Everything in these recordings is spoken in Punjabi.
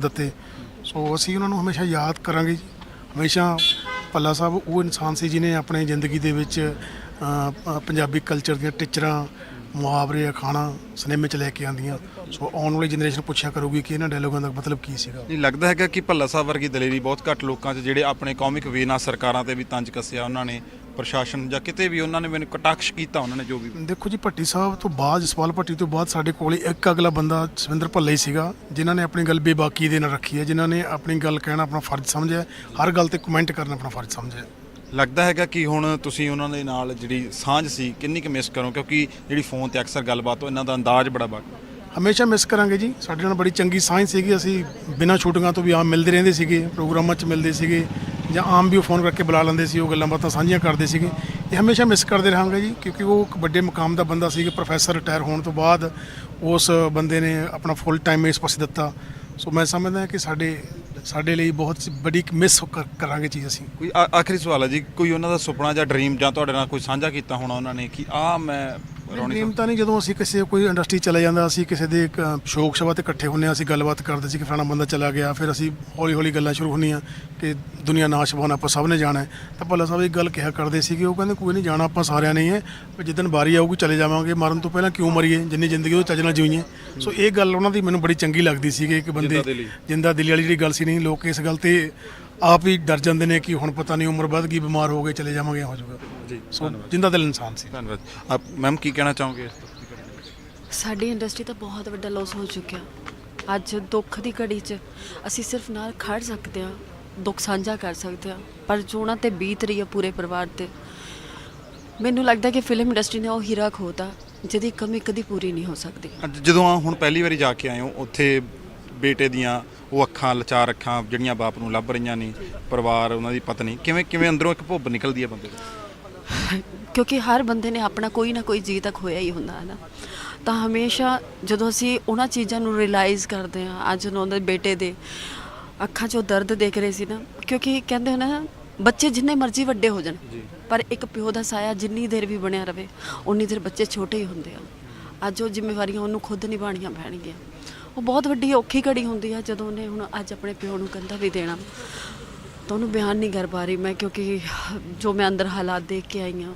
ਦਿੱਤੇ। ਸੋ ਅਸੀਂ ਉਹਨਾਂ ਨੂੰ ਹਮੇਸ਼ਾ ਯਾਦ ਕਰਾਂਗੇ ਜੀ। ਹਮੇਸ਼ਾ ਭੱਲਾ ਸਾਹਿਬ ਉਹ ਇਨਸਾਨ ਸੀ ਜਿਨੇ ਆਪਣੇ ਜ਼ਿੰਦਗੀ ਦੇ ਵਿੱਚ ਅ, ਪੰਜਾਬੀ ਕਲਚਰ ਦੀਆਂ ਟੀਚਰਾਂ ਮੁਹਾਵਰੇ ਅਖਾਣਾ ਸਿਨੇਮੇ ਚ ਲੈ ਕੇ ਆਂਦੀਆਂ ਸੋ ਆਉਣ ਵਾਲੀ ਜਨਰੇਸ਼ਨ ਪੁੱਛਿਆ ਕਰੂਗੀ ਕਿ ਇਹਨਾਂ ਡਾਇਲੋਗਾਂ ਦਾ ਮਤਲਬ ਕੀ ਸੀਗਾ। ਨਹੀਂ ਲੱਗਦਾ ਹੈਗਾ ਕਿ ਭੱਲਾ ਸਾਹਿਬ ਵਰਗੀ ਦਲੇਰੀ ਬਹੁਤ ਘੱਟ ਲੋਕਾਂ 'ਚ ਜਿਹੜੇ ਆਪਣੇ ਕੌਮਿਕ ਵੇ ਨਾਲ ਸਰਕਾਰਾਂ ਤੇ ਵੀ ਤੰਜ ਕੱਸਿਆ ਉਹਨਾਂ ਨੇ। ਪ੍ਰਸ਼ਾਸਨ ਜਾਂ ਕਿਤੇ ਵੀ ਉਹਨਾਂ ਨੇ ਮੈਨੂੰ ਕਟਾਕਸ਼ ਕੀਤਾ ਉਹਨਾਂ ਨੇ ਜੋ ਵੀ ਦੇਖੋ ਜੀ ਭੱਟੀ ਸਾਹਿਬ ਤੋਂ ਬਾਅਦ ਜਸਪਾਲ ਭੱਟੀ ਤੋਂ ਬਾਅਦ ਸਾਡੇ ਕੋਲੇ ਇੱਕ ਅਗਲਾ ਬੰਦਾ ਸਵਿੰਦਰ ਭੱਲਾ ਹੀ ਸੀਗਾ ਜਿਨ੍ਹਾਂ ਨੇ ਆਪਣੀ ਗੱਲ ਬੇਬਾਕੀ ਦੇ ਨਾਲ ਰੱਖੀ ਹੈ ਜਿਨ੍ਹਾਂ ਨੇ ਆਪਣੀ ਗੱਲ ਕਹਿਣਾ ਆਪਣਾ ਫਰਜ਼ ਸਮਝਿਆ ਹਰ ਗੱਲ ਤੇ ਕਮੈਂਟ ਕਰਨਾ ਆਪਣਾ ਫਰਜ਼ ਸਮਝਿਆ ਲੱਗਦਾ ਹੈਗਾ ਕਿ ਹੁਣ ਤੁਸੀਂ ਉਹਨਾਂ ਦੇ ਨਾਲ ਜਿਹੜੀ ਸਾਂਝ ਸੀ ਕਿੰਨੀ ਕੁ ਮਿਸ ਕਰੋ ਕਿਉਂਕਿ ਜਿਹੜੀ ਫੋਨ ਤੇ ਅਕਸਰ ਗੱਲਬਾਤ ਹੋ ਇਹਨਾਂ ਦਾ ਅੰਦਾਜ਼ ਬੜਾ ਬਾ ਹਮੇਸ਼ਾ ਮਿਸ ਕਰਾਂਗੇ ਜੀ ਸਾਡੇ ਨਾਲ ਬੜੀ ਚੰਗੀ ਸਾਂਝ ਸੀਗੀ ਅਸੀਂ ਬਿਨਾਂ ਛੁੱਟੀਆਂ ਤੋਂ ਵੀ ਆਮ ਮਿਲਦੇ ਰਹਿੰਦੇ ਸੀਗੇ ਪ੍ਰੋਗਰਾਮਾਂ 'ਚ ਮਿਲਦੇ ਸੀਗੇ ਜਾਂ ਆਮ ਵੀ ਉਹ ਫੋਨ ਕਰਕੇ ਬੁਲਾ ਲੈਂਦੇ ਸੀ, ਉਹ ਗੱਲਾਂ ਬਾਤਾਂ ਸਾਂਝੀਆਂ ਕਰਦੇ ਸੀਗੇ। ਇਹ ਹਮੇਸ਼ਾ ਮਿਸ ਕਰਦੇ ਰਹਾਂਗੇ ਜੀ, ਕਿਉਂਕਿ ਉਹ ਇੱਕ ਵੱਡੇ ਮੁਕਾਮ ਦਾ ਬੰਦਾ ਸੀ ਪ੍ਰੋਫੈਸਰ ਰਿਟਾਇਰ ਹੋਣ ਤੋਂ ਬਾਅਦ ਉਸ ਬੰਦੇ ਨੇ ਆਪਣਾ ਫੁੱਲ ਟਾਈਮ ਇਸ ਪਾਸੇ ਦਿੱਤਾ। ਸੋ ਮੈਂ ਸਮਝਦਾ ਕਿ ਸਾਡੇ ਸਾਡੇ ਲਈ ਬਹੁਤ ਬੜੀ ਮਿਸ ਕਰਾਂਗੇ ਚੀਜ਼ ਅਸੀਂ। ਕੋਈ ਆਖਰੀ ਸਵਾਲ ਹੈ ਜੀ, ਕੋਈ ਉਹਨਾਂ ਦਾ ਸੁਪਨਾ ਜਾਂ ਡ੍ਰੀਮ ਜਾਂ ਤੁਹਾਡੇ ਨਾਲ ਕੋਈ ਸਾਂਝਾ ਕੀਤਾ ਹੋਣਾ ਉਹਨਾਂ ਨੇ ਕਿ ਆ ਮੈਂ ਰੌਣੀ ਡ੍ਰੀਮ ਤਾਂ ਨਹੀਂ ਜਦੋਂ ਅਸੀਂ ਕਿਸੇ ਕੋਈ ਇੰਡਸਟਰੀ ਚਲੇ ਜਾਂਦਾ ਅਸੀਂ ਕਿਸੇ ਦੇ ਇੱਕ, ਅ, ਸ਼ੌਕ ਸਭਾ ਤੇ ਇਕੱਠੇ ਹੁੰਨੇ ਹਾਂ ਅਸੀਂ ਗੱਲਬਾਤ ਕਰਦੇ ਸੀ ਕਿ ਫਲਾਣਾ ਬੰਦਾ ਚਲਾ ਗਿਆ ਫਿਰ ਅਸੀਂ ਹੌਲੀ ਹੌਲੀ ਗੱਲਾਂ ਸ਼ੁਰੂ ਹੁੰਦੀਆਂ ਕਿ ਦੁਨੀਆ ਨਾਸ਼ ਹੋਣਾ ਆਪਾਂ ਸਭ ਨੇ ਜਾਣਾ ਹੈ। ਤਾਂ ਭੱਲਾ ਸਾਹਿਬ ਇੱਕ ਗੱਲ ਕਿਹਾ ਕਰਦੇ ਸੀ ਕਿ ਉਹ ਕਹਿੰਦੇ ਕੋਈ ਨਹੀਂ ਜਾਣਾ ਆਪਾਂ ਸਾਰਿਆਂ ਨੇ ਹੀ ਹੈ ਪਰ ਜਿੱਦਣ ਵਾਰੀ ਆਊਗੀ ਚਲੇ ਜਾਵਾਂਗੇ। ਮਰਨ ਤੋਂ ਪਹਿਲਾਂ ਕਿਉਂ ਮਰੀਏ? ਜਿੰਨੀ ਜ਼ਿੰਦਗੀ ਉਹ ਚੱਜ ਨਾਲ ਜਿਉਈਏ ਸੋ ਇਹ ਗੱਲ ਉਹਨਾਂ ਦੀ ਮੈਨੂੰ ਬੜੀ ਚੰਗੀ ਲੱਗਦੀ ਸੀ ਕਿ ਬੰਦੇ ਜਿੰਦਾ ਦਿਲੀ। ਜਿੰਦਾ ਦਿਲੀ ਵਾਲੀ ਜਿਹੜੀ ਗੱਲ ਸੀ ਨਹੀਂ ਲੋਕ ਇਸ ਗੱਲ ਤੇ ਆਪ ਹੀ ਡਰ ਜਾਂਦੇ ਨੇ ਕਿ ਹੁਣ ਪਤਾ ਨਹੀਂ ਉਮਰ ਵੱਧ ਗਈ ਬਿਮਾਰ ਹੋ ਗਏ ਚਲੇ ਜਾਵਾਂਗੇ ਹੋ ਜਾਊਗਾ। ਜੀ ਸੋ ਜਿੰਦਾ ਦਿਲ ਇਨਸਾਨ ਸੀ। ਧੰਨਵਾਦ। ਆਪ ਮੈਮ ਕੀ ਕਹਿਣਾ ਚਾਹੋਗੇ ਇਸ ਤੋਂ ਸਾਡੀ ਇੰਡਸਟਰੀ ਤਾਂ ਬਹੁਤ ਵੱਡਾ ਲਾਸ ਹੋ ਚੁੱਕਿਆ। ਅੱਜ ਦੁੱਖ ਦੀ ਘੜੀ 'ਚ ਅਸੀਂ ਸਿਰਫ ਨਾਲ ਖੜ ਸਕਦੇ ਹਾਂ ਦੁੱਖ ਸਾਂਝਾ ਕਰ ਸਕਦੇ ਹਾਂ ਪਰ ਜੋ ਉਹਨਾਂ ਤੇ ਬੀਤ ਰਹੀ ਹੈ ਪੂਰੇ ਪਰਿਵਾਰ ਤੇ। ਮੈਨੂੰ ਲੱਗਦਾ ਕਿ ਫਿਲਮ ਇੰਡਸਟਰੀ ਨੇ ਉਹ ਹੀਰਾ ਖੋਤਾ ਜਿਹਦੀ ਕਮੀ ਕਦੀ ਪੂਰੀ ਨਹੀਂ ਹੋ ਸਕਦੀ। ਅੱਜ ਜਦੋਂ ਆ ਹੁਣ ਪਹਿਲੀ ਵਾਰੀ ਜਾ ਕੇ ਆਏ ਹੋ ਉੱਥੇ ਬੇਟੇ ਦੀਆਂ ਉਹ ਅੱਖਾਂ ਲਚਾਰ ਅੱਖਾਂ ਜਿਹੜੀਆਂ ਬਾਪ ਨੂੰ ਲੱਭ ਰਹੀਆਂ ਨੇ ਪਰਿਵਾਰ ਉਹਨਾਂ ਦੀ ਪਤਨੀ ਕਿਵੇਂ ਕਿਵੇਂ ਅੰਦਰੋਂ ਇੱਕ ਭੁੱਬ ਨਿਕਲਦੀ ਹੈ ਬੰਦੇ ਦੀ? ਕਿਉਂਕਿ ਹਰ ਬੰਦੇ ਨੇ ਆਪਣਾ ਕੋਈ ਨਾ ਕੋਈ ਜੀ ਤੱਕ ਹੋਇਆ ਹੀ ਹੁੰਦਾ ਹੈ ਨਾ। ਤਾਂ ਹਮੇਸ਼ਾ ਜਦੋਂ ਅਸੀਂ ਉਹਨਾਂ ਚੀਜ਼ਾਂ ਨੂੰ ਰਿਅਲਾਈਜ਼ ਕਰਦੇ ਹਾਂ ਅੱਜ ਉਹਨਾਂ ਦੇ ਬੇਟੇ ਦੇ ਅੱਖਾਂ 'ਚੋਂ ਦਰਦ ਦੇਖ ਰਹੇ ਸੀ ਨਾ ਕਿਉਂਕਿ ਕਹਿੰਦੇ ਹੋ ਨਾ ਬੱਚੇ ਜਿੰਨੇ ਮਰਜ਼ੀ ਵੱਡੇ ਹੋ ਜਾਣ ਪਰ ਇੱਕ ਪਿਓ ਦਾ ਸਾਇਆ ਜਿੰਨੀ ਦੇਰ ਵੀ ਬਣਿਆ ਰਵੇ ਉਨੀ ਦੇਰ ਬੱਚੇ ਛੋਟੇ ਹੀ ਹੁੰਦੇ ਆ। ਅੱਜ ਉਹ ਜ਼ਿੰਮੇਵਾਰੀਆਂ ਉਹਨੂੰ ਖੁਦ ਨਿਭਾਉਣੀਆਂ ਪੈਣਗੀਆਂ। ਉਹ ਬਹੁਤ ਵੱਡੀ ਔਖੀ ਘੜੀ ਹੁੰਦੀ ਆ ਜਦੋਂ ਉਹਨੇ ਹੁਣ ਅੱਜ ਆਪਣੇ ਪਿਓ ਨੂੰ ਕੰਧਾ ਵੀ ਦੇਣਾ। ਤਾਂ ਉਹਨੂੰ ਬਿਆਨ ਨਹੀਂ ਕਰ ਪਾ ਰਹੀ ਮੈਂ ਕਿਉਂਕਿ ਜੋ ਮੈਂ ਅੰਦਰ ਹਾਲਾਤ ਦੇਖ ਕੇ ਆਈ ਹਾਂ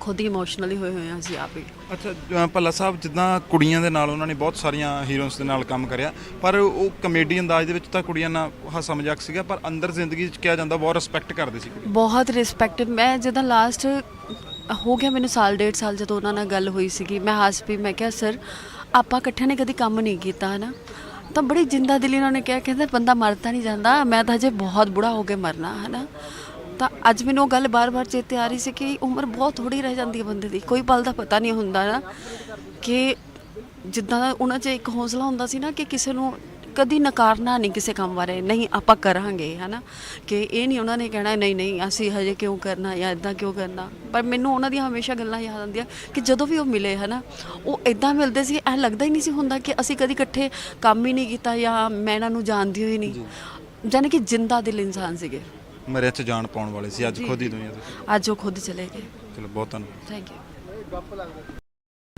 ਖੁਦ ਹੀ ਇਮੋਸ਼ਨਲੀ ਹੋਏ ਹੋਏ ਹਾਂ ਅਸੀਂ ਆਪ ਹੀ। ਅੱਛਾ ਭੱਲਾ ਸਾਹਿਬ ਜਿੱਦਾਂ ਕੁੜੀਆਂ ਦੇ ਨਾਲ ਉਹਨਾਂ ਨੇ ਬਹੁਤ ਸਾਰੀਆਂ ਹੀਰੋਇਨਸ ਦੇ ਨਾਲ ਕੰਮ ਕਰਿਆ ਪਰ ਉਹ ਕਮੇਡੀ ਅੰਦਾਜ਼ ਦੇ ਵਿੱਚ ਤਾਂ ਕੁੜੀਆਂ ਨਾਲ ਹਾਸਾ ਮਜ਼ਾਕ ਸੀਗਾ ਪਰ ਅੰਦਰ ਜ਼ਿੰਦਗੀ 'ਚ ਕਿਹਾ ਜਾਂਦਾ ਬਹੁਤ ਰਿਸਪੈਕਟ ਕਰਦੇ ਸੀ ਕੁੜੀ ਬਹੁਤ ਰਿਸਪੈਕਟ ਮੈਂ ਜਦੋਂ ਲਾਸਟ ਹੋ ਗਿਆ ਮੈਨੂੰ ਸਾਲ ਡੇਢ ਸਾਲ ਜਦੋਂ ਉਹਨਾਂ ਨਾਲ ਗੱਲ ਹੋਈ ਸੀਗੀ ਮੈਂ ਹੱਸ ਪਈ ਮੈਂ ਕਿਹਾ ਸਰ ਆਪਾਂ ਇਕੱਠਿਆਂ ਨੇ ਕਦੀ ਕੰਮ ਨਹੀਂ ਕੀਤਾ ਹੈ ਨਾ ਤਾਂ ਬੜੀ ਜਿੰਦਾ ਦਿਲੀ ਉਹਨਾਂ ਨੇ ਕਿਹਾ, ਕਹਿੰਦੇ ਬੰਦਾ ਮਰਦਾ ਨਹੀਂ ਜਾਂਦਾ, ਮੈਂ ਤਾਂ ਹਜੇ ਬਹੁਤ ਬੁੜਾ ਹੋ ਕੇ ਮਰਨਾ ਹੈ ਨਾ ਤਾਂ ਅੱਜ ਮੈਨੂੰ ਉਹ ਗੱਲ ਬਾਰ-ਬਾਰ ਚੇਤੇ ਆ ਰਹੀ ਸੀ ਕਿ ਉਮਰ ਬਹੁਤ ਥੋੜੀ ਰਹਿ ਜਾਂਦੀ ਹੈ ਬੰਦੇ ਦੀ, ਕੋਈ ਪਲ ਦਾ ਪਤਾ ਨਹੀਂ ਹੁੰਦਾ ਨਾ ਕਿ ਜਿੱਦਾਂ ਦਾ ਉਹਨਾਂ 'ਚ ਇੱਕ ਹੌਸਲਾ ਹੁੰਦਾ ਸੀ ਨਾ ਕਿ ਕਿਸੇ ਨੂੰ ਕਦੀ ਨਕਾਰਨਾ ਨਹੀਂ ਕਿਸੇ ਕੰਮ ਬਾਰੇ ਨਹੀਂ ਆਪਾਂ ਕਰਾਂਗੇ ਹਨਾ? ਕਿ ਇਹ ਨਹੀਂ ਉਹਨਾਂ ਨੇ ਕਹਿਣਾ ਨਹੀਂ ਨਹੀਂ ਅਸੀਂ ਹਜੇ ਕਿਉਂ ਕਰਨਾ ਜਾਂ ਇਦਾਂ ਕਿਉਂ ਕਰਨਾ? ਪਰ ਮੈਨੂੰ ਉਹਨਾਂ ਦੀਆਂ ਹਮੇਸ਼ਾ ਗੱਲਾਂ ਯਾਦ ਆਉਂਦੀਆਂ ਕਿ ਜਦੋਂ ਵੀ ਉਹ ਮਿਲੇ ਹਨਾ ਉਹ ਇਦਾਂ ਮਿਲਦੇ ਸੀ ਐ ਲੱਗਦਾ ਹੀ ਨਹੀਂ ਸੀ ਹੁੰਦਾ ਕਿ ਅਸੀਂ ਕਦੀ ਇਕੱਠੇ ਕੰਮ ਹੀ ਨਹੀਂ ਕੀਤਾ ਜਾਂ ਮੈਂ ਇਹਨਾਂ ਨੂੰ ਜਾਣਦੀ ਹੋਈ ਨਹੀਂ। ਜਾਨੀ ਕਿ ਜਿੰਦਾ ਦਿਲ ਇਨਸਾਨ ਸੀਗੇ। ਮਰਿਆ 'ਚ ਜਾਨ ਪਾਉਣ ਵਾਲੇ ਸੀ ਅੱਜ ਖੁਦ ਹੀ। ਦੁਨੀਆ ਤੋਂ। ਅੱਜ ਉਹ ਖੁਦ ਚਲੇ ਗਏ। ਚਲੋ ਬਹੁਤ ਧੰਨਵਾਦ। ਥੈਂਕ ਯੂ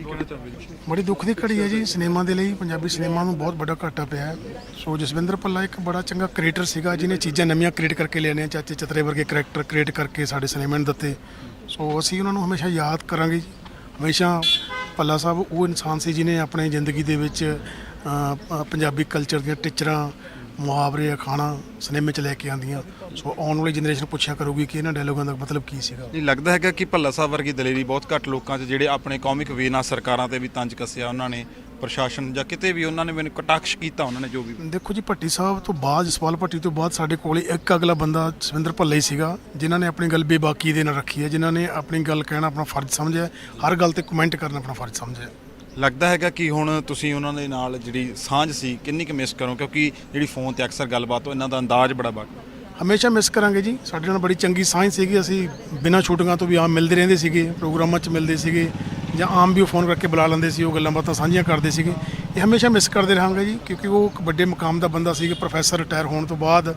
ਕਹਿਣਾ ਚਾਹੋਗੇ ਜੀ ਬੜੀ ਦੁੱਖ ਦੀ ਘੜੀ ਹੈ ਜੀ ਸਿਨੇਮਾ ਦੇ ਲਈ ਪੰਜਾਬੀ ਸਿਨੇਮਾ ਨੂੰ ਬਹੁਤ ਵੱਡਾ ਘਾਟਾ ਪਿਆ ਹੈ। ਸੋ ਜਸਵਿੰਦਰ ਭੱਲਾ ਇੱਕ ਬੜਾ ਚੰਗਾ ਕ੍ਰੀਏਟਰ ਸੀਗਾ ਜਿਹਨੇ ਚੀਜ਼ਾਂ ਨਵੀਆਂ ਕ੍ਰੀਏਟ ਕਰਕੇ ਲਿਆਉਣੀਆਂ ਚਾਚੇ ਚਤਰੇ ਵਰਗੇ ਕਰੈਕਟਰ ਕ੍ਰੀਏਟ ਕਰਕੇ ਸਾਡੇ ਸਿਨੇਮਾ ਨੂੰ ਦਿੱਤੇ। ਸੋ ਅਸੀਂ ਉਹਨਾਂ ਨੂੰ ਹਮੇਸ਼ਾ ਯਾਦ ਕਰਾਂਗੇ ਜੀ। ਹਮੇਸ਼ਾ ਭੱਲਾ ਸਾਹਿਬ ਉਹ ਇਨਸਾਨ ਸੀ ਜਿਹਨੇ ਆਪਣੀ ਜ਼ਿੰਦਗੀ ਦੇ ਵਿੱਚ ਅ, ਪ- ਪੰਜਾਬੀ ਕਲਚਰ ਦੀਆਂ ਟੀਚਰਾਂ ਮੁਹਾਵਰੇ ਅਖਾਣਾ ਸਿਨੇਮੇ 'ਚ ਲੈ ਕੇ ਆਂਦੀਆਂ ਸੋ ਆਉਣ ਵਾਲੀ ਜਨਰੇਸ਼ਨ ਪੁੱਛਿਆ ਕਰੂਗੀ ਕਿ ਇਹਨਾਂ ਡਾਇਲੋਗਾਂ ਦਾ ਮਤਲਬ ਕੀ ਸੀਗਾ। ਨਹੀਂ ਲੱਗਦਾ ਹੈਗਾ ਕਿ ਭੱਲਾ ਸਾਹਿਬ ਵਰਗੀ ਦਲੇਰੀ ਬਹੁਤ ਘੱਟ ਲੋਕਾਂ 'ਚ ਜਿਹੜੇ ਆਪਣੇ ਕੌਮਿਕ ਵੇ ਨਾਲ ਸਰਕਾਰਾਂ ਤੇ ਵੀ ਤੰਜ ਕੱਸਿਆ ਉਹਨਾਂ ਨੇ ਪ੍ਰਸ਼ਾਸਨ ਜਾਂ ਕਿਤੇ ਵੀ ਉਹਨਾਂ ਨੇ ਮੈਨੂੰ ਕਟਾਕਸ਼ ਕੀਤਾ ਉਹਨਾਂ ਨੇ ਜੋ ਵੀ। ਦੇਖੋ ਜੀ ਭੱਟੀ ਸਾਹਿਬ ਤੋਂ ਬਾਅਦ ਜਸਪਾਲ ਭੱਟੀ ਤੋਂ ਬਾਅਦ ਸਾਡੇ ਕੋਲੇ ਇੱਕ ਅਗਲਾ ਬੰਦਾ ਸਵਿੰਦਰ ਭੱਲਾ ਹੀ ਸੀਗਾ ਜਿਨ੍ਹਾਂ ਨੇ ਆਪਣੀ ਗੱਲ ਬੇਬਾਕੀ ਦੇ ਨਾਲ ਰੱਖੀ ਹੈ ਜਿਨ੍ਹਾਂ ਨੇ ਆਪਣੀ ਗੱਲ ਕਹਿਣਾ ਆਪਣਾ ਫਰਜ਼ ਸਮਝਿਆ ਹਰ ਗੱਲ ਤੇ ਕਮੈਂਟ ਕਰਨਾ ਆਪਣਾ ਫਰਜ਼ ਸਮਝਿਆ ਲੱਗਦਾ ਹੈਗਾ ਕਿ ਹੁਣ ਤੁਸੀਂ ਉਹਨਾਂ ਦੇ ਨਾਲ ਜਿਹੜੀ ਸਾਂਝ ਸੀ, ਕਿੰਨੀ ਕੁ ਮਿਸ ਕਰੋ ਕਿਉਂਕਿ ਜਿਹੜੀ ਫੋਨ ਤੇ ਅਕਸਰ ਗੱਲਬਾਤ ਹੋ, ਇਹਨਾਂ ਦਾ ਅੰਦਾਜ਼ ਬੜਾ ਬਾ ਹਮੇਸ਼ਾ ਮਿਸ ਕਰਾਂਗੇ ਜੀ। ਸਾਡੇ ਨਾਲ ਬੜੀ ਚੰਗੀ ਸਾਂਝ ਸੀਗੀ। ਅਸੀਂ ਬਿਨਾਂ ਛੁੱਟੀਆਂ ਤੋਂ ਵੀ ਆਮ ਮਿਲਦੇ ਰਹਿੰਦੇ ਸੀਗੇ, ਪ੍ਰੋਗਰਾਮਾਂ 'ਚ ਮਿਲਦੇ ਸੀਗੇ ਜਾਂ ਆਮ ਵੀ ਉਹ ਫੋਨ ਕਰਕੇ ਬੁਲਾ ਲੈਂਦੇ ਸੀ, ਉਹ ਗੱਲਾਂ ਬਾਤਾਂ ਸਾਂਝੀਆਂ ਕਰਦੇ ਸੀਗੇ। ਇਹ ਹਮੇਸ਼ਾ ਮਿਸ ਕਰਦੇ ਰਹਾਂਗੇ ਜੀ, ਕਿਉਂਕਿ ਉਹ ਇੱਕ ਵੱਡੇ ਮੁਕਾਮ ਦਾ ਬੰਦਾ ਸੀਗਾ। ਪ੍ਰੋਫੈਸਰ ਰਿਟਾਇਰ ਹੋਣ ਤੋਂ ਬਾਅਦ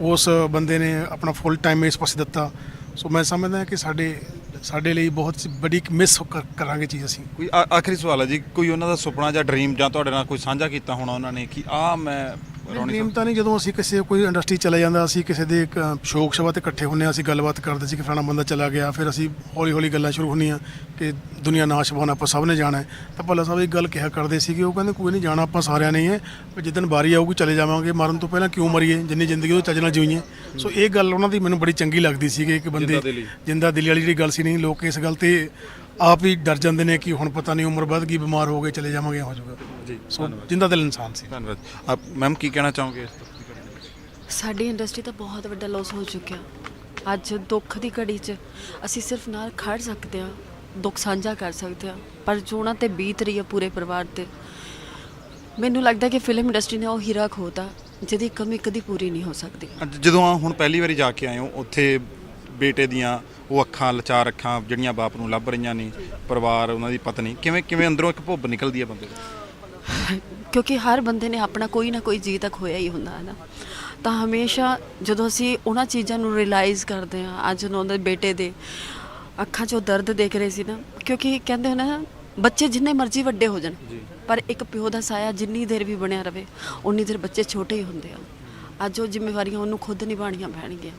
ਉਸ ਬੰਦੇ ਨੇ ਆਪਣਾ ਫੁੱਲ ਟਾਈਮ ਇਸ ਪਾਸੇ ਦਿੱਤਾ। ਸੋ ਮੈਂ ਸਮਝਦਾ ਕਿ ਸਾਡੇ ਸਾਡੇ ਲਈ ਬਹੁਤ ਵੱਡੀ ਮਿਸ ਕਰਾਂਗੇ ਚੀਜ਼ ਅਸੀਂ। ਕੋਈ ਆ- ਆਖਰੀ ਸਵਾਲ ਹੈ ਜੀ, ਕੋਈ ਉਹਨਾਂ ਦਾ ਸੁਪਨਾ ਜਾਂ ਡ੍ਰੀਮ ਜਾਂ ਤੁਹਾਡੇ ਨਾਲ ਕੋਈ ਸਾਂਝਾ ਕੀਤਾ ਹੋਣਾ ਉਹਨਾਂ ਨੇ ਕਿ ਆ ਮੈਂ ਰੌਣੀ ਤਾਂ ਨਹੀਂ ਜਦੋਂ ਅਸੀਂ ਕਿਸੇ ਕੋਈ ਇੰਡਸਟਰੀ ਚਲੇ ਜਾਂਦਾ ਅਸੀਂ ਕਿਸੇ ਦੇ ਇੱਕ, ਸ਼ੌਕ ਸਭਾ ਤੇ ਇਕੱਠੇ ਹੁੰਨੇ ਅਸੀਂ ਗੱਲਬਾਤ ਕਰਦੇ ਸੀ ਕਿ ਫਲਾਣਾ ਬੰਦਾ ਚਲਾ ਗਿਆ ਫਿਰ ਅਸੀਂ ਹੌਲੀ ਹੌਲੀ ਗੱਲਾਂ ਸ਼ੁਰੂ ਹੁੰਦੀਆਂ ਕਿ ਦੁਨੀਆ ਨਾਸ਼ ਪਾਉਣ ਆਪਾਂ ਸਭ ਨੇ ਜਾਣਾ ਹੈ। ਤਾਂ ਭੱਲਾ ਸਾਹਿਬ ਇੱਕ ਗੱਲ ਕਿਹਾ ਕਰਦੇ ਸੀ ਕਿ ਉਹ ਕਹਿੰਦੇ ਕੋਈ ਨਹੀਂ ਜਾਣਾ ਆਪਾਂ ਸਾਰਿਆਂ ਨੇ ਹੀ ਹੈ ਪਰ ਜਿੱਦਣ ਵਾਰੀ ਆਊਗੀ ਚਲੇ ਜਾਵਾਂਗੇ ਮਰਨ ਤੋਂ ਪਹਿਲਾਂ ਕਿਉਂ ਮਰੀਏ? ਜਿੰਨੀ ਜ਼ਿੰਦਗੀ ਉਹ ਚੱਜ ਨਾਲ ਜੀਈਏ ਸੋ ਇਹ ਗੱਲ ਉਹਨਾਂ ਦੀ ਮੈਨੂੰ ਬੜੀ ਚੰਗੀ ਲੱਗਦੀ ਸੀ ਕਿ ਇੱਕ ਬੰਦੇ। ਜਿੰਦਾ ਦਿਲੀ ਵਾਲੀ ਜਿਹੜੀ ਗੱਲ ਸੀ ਨਹੀਂ ਲੋਕ ਇਸ ਗੱਲ ਤੇ ਆਪ ਹੀ ਡਰ ਜਾਂਦੇ ਨੇ ਕਿ ਹੁਣ ਪਤਾ ਨਹੀਂ ਉਮਰ ਵੱਧ ਗਈ ਬਿਮਾਰ ਹੋ ਗਏ ਚਲੇ ਜਾਵਾਂਗੇ ਹੋ ਜਾਊਗਾ ਜੀ ਸੋ ਜਿੰਦਾ ਦਿਲ ਇਨਸਾਨ ਸੀ। ਧੰਨਵਾਦ। ਆਪ ਮੈਮ ਕੀ ਕਹਿਣਾ ਚਾਹੋਗੇ ਇਸ? ਸਾਡੀ ਇੰਡਸਟਰੀ ਤਾਂ ਬਹੁਤ ਵੱਡਾ ਲਾਸ ਹੋ ਚੁੱਕਿਆ। ਅੱਜ ਦੁੱਖ ਦੀ ਘੜੀ 'ਚ ਅਸੀਂ ਸਿਰਫ ਨਾਲ ਖੜ ਸਕਦੇ ਹਾਂ ਦੁੱਖ ਸਾਂਝਾ ਕਰ ਸਕਦੇ ਹਾਂ ਪਰ ਜੋ ਉਹਨਾਂ ਤੇ ਬੀਤ ਰਹੀ ਹੈ ਪੂਰੇ ਪਰਿਵਾਰ ਤੇ। ਮੈਨੂੰ ਲੱਗਦਾ ਕਿ ਫਿਲਮ ਇੰਡਸਟਰੀ ਨੇ ਉਹ ਹੀਰਾ ਖੋਤਾ ਜਿਹਦੀ ਕਮੀ ਕਦੀ ਪੂਰੀ ਨਹੀਂ ਹੋ ਸਕਦੀ। ਅੱਜ ਜਦੋਂ ਆ ਹੁਣ ਪਹਿਲੀ ਵਾਰੀ ਜਾ ਕੇ ਆਏ ਹੋ ਉੱਥੇ ਬੇਟੇ ਦੀਆਂ ਉਹ ਅੱਖਾਂ ਲਚਾਰ ਅੱਖਾਂ ਜਿਹੜੀਆਂ ਬਾਪ ਨੂੰ ਲੱਭ ਰਹੀਆਂ ਨੇ ਪਰਿਵਾਰ ਉਹਨਾਂ ਦੀ ਪਤਨੀ ਕਿਵੇਂ ਕਿਵੇਂ ਅੰਦਰੋਂ ਇੱਕ ਭੁੱਬ ਨਿਕਲਦੀ ਹੈ ਬੰਦੇ ਦੀ? ਕਿਉਂਕਿ ਹਰ ਬੰਦੇ ਨੇ ਆਪਣਾ ਕੋਈ ਨਾ ਕੋਈ ਜੀ ਤੱਕ ਹੋਇਆ ਹੀ ਹੁੰਦਾ ਹੈ ਨਾ? ਤਾਂ ਹਮੇਸ਼ਾ ਜਦੋਂ ਅਸੀਂ ਉਹਨਾਂ ਚੀਜ਼ਾਂ ਨੂੰ ਰਿਅਲਾਈਜ਼ ਕਰਦੇ ਹਾਂ ਅੱਜ ਉਹਨਾਂ ਦੇ ਬੇਟੇ ਦੇ ਅੱਖਾਂ 'ਚੋਂ ਦਰਦ ਦੇਖ ਰਹੇ ਸੀ ਨਾ ਕਿਉਂਕਿ ਕਹਿੰਦੇ ਹੋ ਨਾ ਬੱਚੇ ਜਿੰਨੇ ਮਰਜ਼ੀ ਵੱਡੇ ਹੋ ਜਾਣ ਪਰ ਇੱਕ ਪਿਓ ਦਾ ਸਾਇਆ ਜਿੰਨੀ ਦੇਰ ਵੀ ਬਣਿਆ ਰਵੇ ਉਨੀ ਦੇਰ ਬੱਚੇ ਛੋਟੇ ਹੀ ਹੁੰਦੇ ਆ। ਅੱਜ ਉਹ ਜ਼ਿੰਮੇਵਾਰੀਆਂ ਉਹਨੂੰ ਖੁਦ ਨਿਭਾਉਣੀਆਂ ਪੈਣਗੀਆਂ।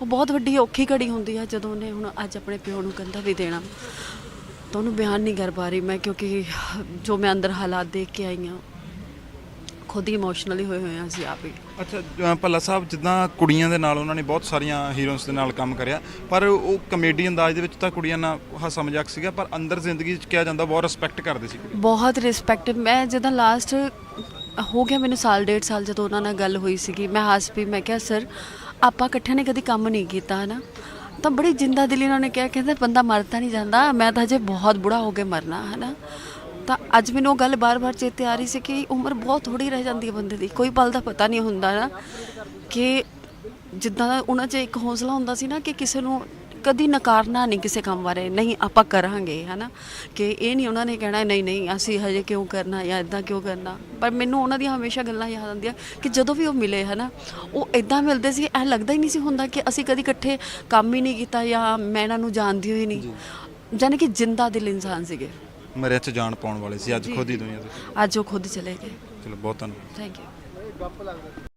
ਉਹ ਬਹੁਤ ਵੱਡੀ ਔਖੀ ਘੜੀ ਹੁੰਦੀ ਆ ਜਦੋਂ ਉਹਨੇ ਹੁਣ ਅੱਜ ਆਪਣੇ ਪਿਓ ਨੂੰ ਕੰਧਾ ਵੀ ਦੇਣਾ। ਤਾਂ ਉਹਨੂੰ ਬਿਆਨ ਨਹੀਂ ਕਰ ਪਾ ਰਹੀ ਮੈਂ ਕਿਉਂਕਿ ਜੋ ਮੈਂ ਅੰਦਰ ਹਾਲਾਤ ਦੇਖ ਕੇ ਆਈ ਹਾਂ ਖੁਦ ਹੀ ਇਮੋਸ਼ਨਲੀ ਹੋਏ ਹੋਏ ਹਾਂ ਅਸੀਂ ਆਪ ਹੀ। ਅੱਛਾ ਭੱਲਾ ਸਾਹਿਬ ਜਿੱਦਾਂ ਕੁੜੀਆਂ ਦੇ ਨਾਲ ਉਹਨਾਂ ਨੇ ਬਹੁਤ ਸਾਰੀਆਂ ਹੀਰੋਇਨਸ ਦੇ ਨਾਲ ਕੰਮ ਕਰਿਆ ਪਰ ਉਹ ਕਮੇਡੀ ਅੰਦਾਜ਼ ਦੇ ਵਿੱਚ ਤਾਂ ਕੁੜੀਆਂ ਨਾਲ ਹਾਸਾ ਮਜ਼ਾਕ ਸੀਗਾ ਪਰ ਅੰਦਰ ਜ਼ਿੰਦਗੀ 'ਚ ਕਿਹਾ ਜਾਂਦਾ ਬਹੁਤ ਰਿਸਪੈਕਟ ਕਰਦੇ ਸੀ ਬਹੁਤ ਰਿਸਪੈਕਟ ਮੈਂ ਜਦੋਂ ਲਾਸਟ ਹੋ ਗਿਆ ਮੈਨੂੰ ਸਾਲ ਡੇਢ ਸਾਲ ਜਦੋਂ ਉਹਨਾਂ ਨਾਲ ਗੱਲ ਹੋਈ ਸੀਗੀ ਮੈਂ ਹੱਸ ਪਈ ਮੈਂ ਕਿਹਾ ਸਰ ਆਪਾਂ ਇਕੱਠਿਆਂ ਨੇ ਕਦੀ ਕੰਮ ਨਹੀਂ ਕੀਤਾ, ਹਨਾ? ਤਾਂ ਬੜੀ ਜਿੰਦਾ ਦਿਲੀ ਉਹਨਾਂ ਨੇ ਕਿਹਾ, ਕਹਿੰਦੇ ਬੰਦਾ ਮਰਦਾ ਨਹੀਂ ਜਾਂਦਾ, ਮੈਂ ਤਾਂ ਹਜੇ ਬਹੁਤ ਬੁੜਾ ਹੋ ਕੇ ਮਰਨਾ, ਹਨਾ? ਤਾਂ ਅੱਜ ਮੈਨੂੰ ਉਹ ਗੱਲ ਬਾਰ-ਬਾਰ ਚੇਤੇ ਆ ਰਹੀ ਸੀ ਕਿ ਉਮਰ ਬਹੁਤ ਥੋੜੀ ਰਹਿ ਜਾਂਦੀ ਹੈ ਬੰਦੇ ਦੀ, ਕੋਈ ਪਲ ਦਾ ਪਤਾ ਨਹੀਂ ਹੁੰਦਾ ਨਾ ਕਿ ਜਿੱਦਾਂ ਦਾ ਉਹਨਾਂ 'ਚ ਇੱਕ ਹੌਸਲਾ ਹੁੰਦਾ ਸੀ ਨਾ ਕਿ ਕਿਸੇ ਨੂੰ ਕਦੀ ਨਕਾਰਨਾ ਨਹੀਂ ਕਿਸੇ ਕੰਮ ਬਾਰੇ ਨਹੀਂ ਆਪਾਂ ਕਰਾਂਗੇ ਹਨਾ? ਕਿ ਇਹ ਨਹੀਂ ਉਹਨਾਂ ਨੇ ਕਹਿਣਾ ਨਹੀਂ ਨਹੀਂ ਅਸੀਂ ਹਜੇ ਕਿਉਂ ਕਰਨਾ ਜਾਂ ਇਦਾਂ ਕਿਉਂ ਕਰਨਾ? ਪਰ ਮੈਨੂੰ ਉਹਨਾਂ ਦੀਆਂ ਹਮੇਸ਼ਾ ਗੱਲਾਂ ਯਾਦ ਆਉਂਦੀਆਂ ਕਿ ਜਦੋਂ ਵੀ ਉਹ ਮਿਲੇ ਹਨਾ? ਉਹ ਇਦਾਂ ਮਿਲਦੇ ਸੀ ਐ ਲੱਗਦਾ ਹੀ ਨਹੀਂ ਸੀ ਹੁੰਦਾ ਕਿ ਅਸੀਂ ਕਦੀ ਇਕੱਠੇ ਕੰਮ ਹੀ ਨਹੀਂ ਕੀਤਾ ਜਾਂ ਮੈਂ ਇਹਨਾਂ ਨੂੰ ਜਾਣਦੀ ਹੋਈ ਨਹੀਂ। ਜਾਨੀ ਕਿ ਜਿੰਦਾ ਦਿਲ ਇਨਸਾਨ ਸੀਗੇ। ਮਰਿਆ 'ਚ ਜਾਨ ਪਾਉਣ ਵਾਲੇ ਸੀ ਅੱਜ ਖੁਦ ਹੀ ਦੁਨੀਆ ਤੋਂ ਅੱਜ ਉਹ ਖੁਦ ਚਲੇ ਗਏ। ਚਲੋ ਬਹੁਤ ਧੰਨਵਾਦ। ਥੈਂਕ ਯੂ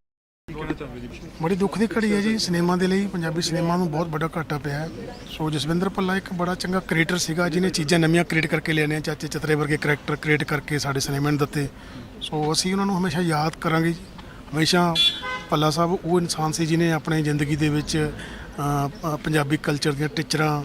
ਬੜੀ ਦੁੱਖ ਦੀ ਘੜੀ ਹੈ ਜੀ ਸਿਨੇਮਾ ਦੇ ਲਈ, ਪੰਜਾਬੀ ਸਿਨੇਮਾ ਨੂੰ ਬਹੁਤ ਵੱਡਾ ਘਾਟਾ ਪਿਆ ਹੈ। ਸੋ ਜਸਵਿੰਦਰ ਭੱਲਾ ਇੱਕ ਬੜਾ ਚੰਗਾ ਕ੍ਰੀਏਟਰ ਸੀਗਾ, ਜਿਹਨੇ ਚੀਜ਼ਾਂ ਨਵੀਆਂ ਕ੍ਰੀਏਟ ਕਰਕੇ ਲਿਆਣੇ ਚਾਚੇ ਚਤਰੇ ਵਰਗੇ ਕਰੈਕਟਰ ਕ੍ਰੀਏਟ ਕਰਕੇ ਸਾਡੇ ਸਿਨੇਮਾ ਨੂੰ ਦਿੱਤੇ। ਸੋ ਅਸੀਂ ਉਹਨਾਂ ਨੂੰ ਹਮੇਸ਼ਾ ਯਾਦ ਕਰਾਂਗੇ ਜੀ। ਹਮੇਸ਼ਾ ਭੱਲਾ ਸਾਹਿਬ ਉਹ ਇਨਸਾਨ ਸੀ ਜਿਹਨੇ ਆਪਣੀ ਜ਼ਿੰਦਗੀ ਦੇ ਵਿੱਚ ਪੰਜਾਬੀ ਕਲਚਰ ਦੀਆਂ ਟੀਚਰਾਂ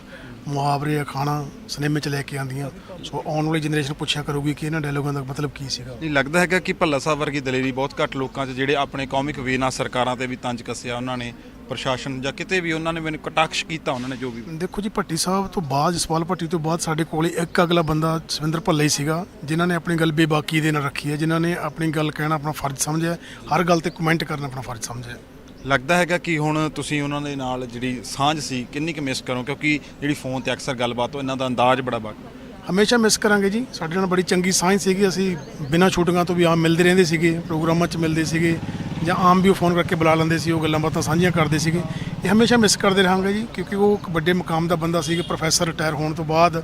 ਮੁਹਾਵਰੇ ਅਖਾਣਾ ਸਿਨੇਮੇ 'ਚ ਲੈ ਕੇ ਆਂਦੀਆਂ ਸੋ ਆਉਣ ਵਾਲੀ ਜਨਰੇਸ਼ਨ ਪੁੱਛਿਆ ਕਰੂਗੀ ਕਿ ਇਹਨਾਂ ਡਾਇਲੋਗਾਂ ਦਾ ਮਤਲਬ ਕੀ ਸੀਗਾ। ਨਹੀਂ ਲੱਗਦਾ ਹੈਗਾ ਕਿ ਭੱਲਾ ਸਾਹਿਬ ਵਰਗੀ ਦਲੇਰੀ ਬਹੁਤ ਘੱਟ ਲੋਕਾਂ 'ਚ ਜਿਹੜੇ ਆਪਣੇ ਕੌਮਿਕ ਵੇ ਨਾਲ ਸਰਕਾਰਾਂ ਤੇ ਵੀ ਤੰਜ ਕੱਸਿਆ ਉਹਨਾਂ ਨੇ ਪ੍ਰਸ਼ਾਸਨ ਜਾਂ ਕਿਤੇ ਵੀ ਉਹਨਾਂ ਨੇ ਮੈਨੂੰ ਕਟਾਕਸ਼ ਕੀਤਾ ਉਹਨਾਂ ਨੇ ਜੋ ਵੀ। ਦੇਖੋ ਜੀ ਭੱਟੀ ਸਾਹਿਬ ਤੋਂ ਬਾਅਦ ਜਸਪਾਲ ਭੱਟੀ ਤੋਂ ਬਾਅਦ ਸਾਡੇ ਕੋਲੇ ਇੱਕ ਅਗਲਾ ਬੰਦਾ ਸਵਿੰਦਰ ਭੱਲਾ ਹੀ ਸੀਗਾ ਜਿਨ੍ਹਾਂ ਨੇ ਆਪਣੀ ਗੱਲ ਬੇਬਾਕੀ ਦੇ ਨਾਲ ਰੱਖੀ ਹੈ ਜਿਨ੍ਹਾਂ ਨੇ ਆਪਣੀ ਗੱਲ ਕਹਿਣਾ ਆਪਣਾ ਫਰਜ਼ ਸਮਝਿਆ ਹਰ ਗੱਲ ਤੇ ਕਮੈਂਟ ਕਰਨਾ ਆਪਣਾ ਫਰਜ਼ ਸਮਝਿਆ। ਲੱਗਦਾ ਹੈਗਾ ਕਿ ਹੁਣ ਤੁਸੀਂ ਉਹਨਾਂ ਦੇ ਨਾਲ ਜਿਹੜੀ ਸਾਂਝ ਸੀ, ਕਿੰਨੀ ਕੁ ਮਿਸ ਕਰੋ ਕਿਉਂਕਿ ਜਿਹੜੀ ਫੋਨ ਤੇ ਅਕਸਰ ਗੱਲਬਾਤ ਹੋ ਇਹਨਾਂ ਦਾ ਅੰਦਾਜ਼ ਬੜਾ ਬਾਕੀ ਹਮੇਸ਼ਾ ਮਿਸ ਕਰਾਂਗੇ ਜੀ। ਸਾਡੇ ਨਾਲ ਬੜੀ ਚੰਗੀ ਸਾਂਝ ਸੀਗੀ। ਅਸੀਂ ਬਿਨਾਂ ਛੁੱਟੀਆਂ ਤੋਂ ਵੀ ਆਮ ਮਿਲਦੇ ਰਹਿੰਦੇ ਸੀਗੇ, ਪ੍ਰੋਗਰਾਮਾਂ 'ਚ ਮਿਲਦੇ ਸੀਗੇ ਜਾਂ ਆਮ ਵੀ ਉਹ ਫੋਨ ਕਰਕੇ ਬੁਲਾ ਲੈਂਦੇ ਸੀ, ਉਹ ਗੱਲਾਂ ਬਾਤਾਂ ਸਾਂਝੀਆਂ ਕਰਦੇ ਸੀਗੇ। ਇਹ ਹਮੇਸ਼ਾ ਮਿਸ ਕਰਦੇ ਰਹਾਂਗੇ ਜੀ, ਕਿਉਂਕਿ ਉਹ ਇੱਕ ਵੱਡੇ ਮੁਕਾਮ ਦਾ ਬੰਦਾ ਸੀਗਾ। ਪ੍ਰੋਫੈਸਰ ਰਿਟਾਇਰ ਹੋਣ ਤੋਂ ਬਾਅਦ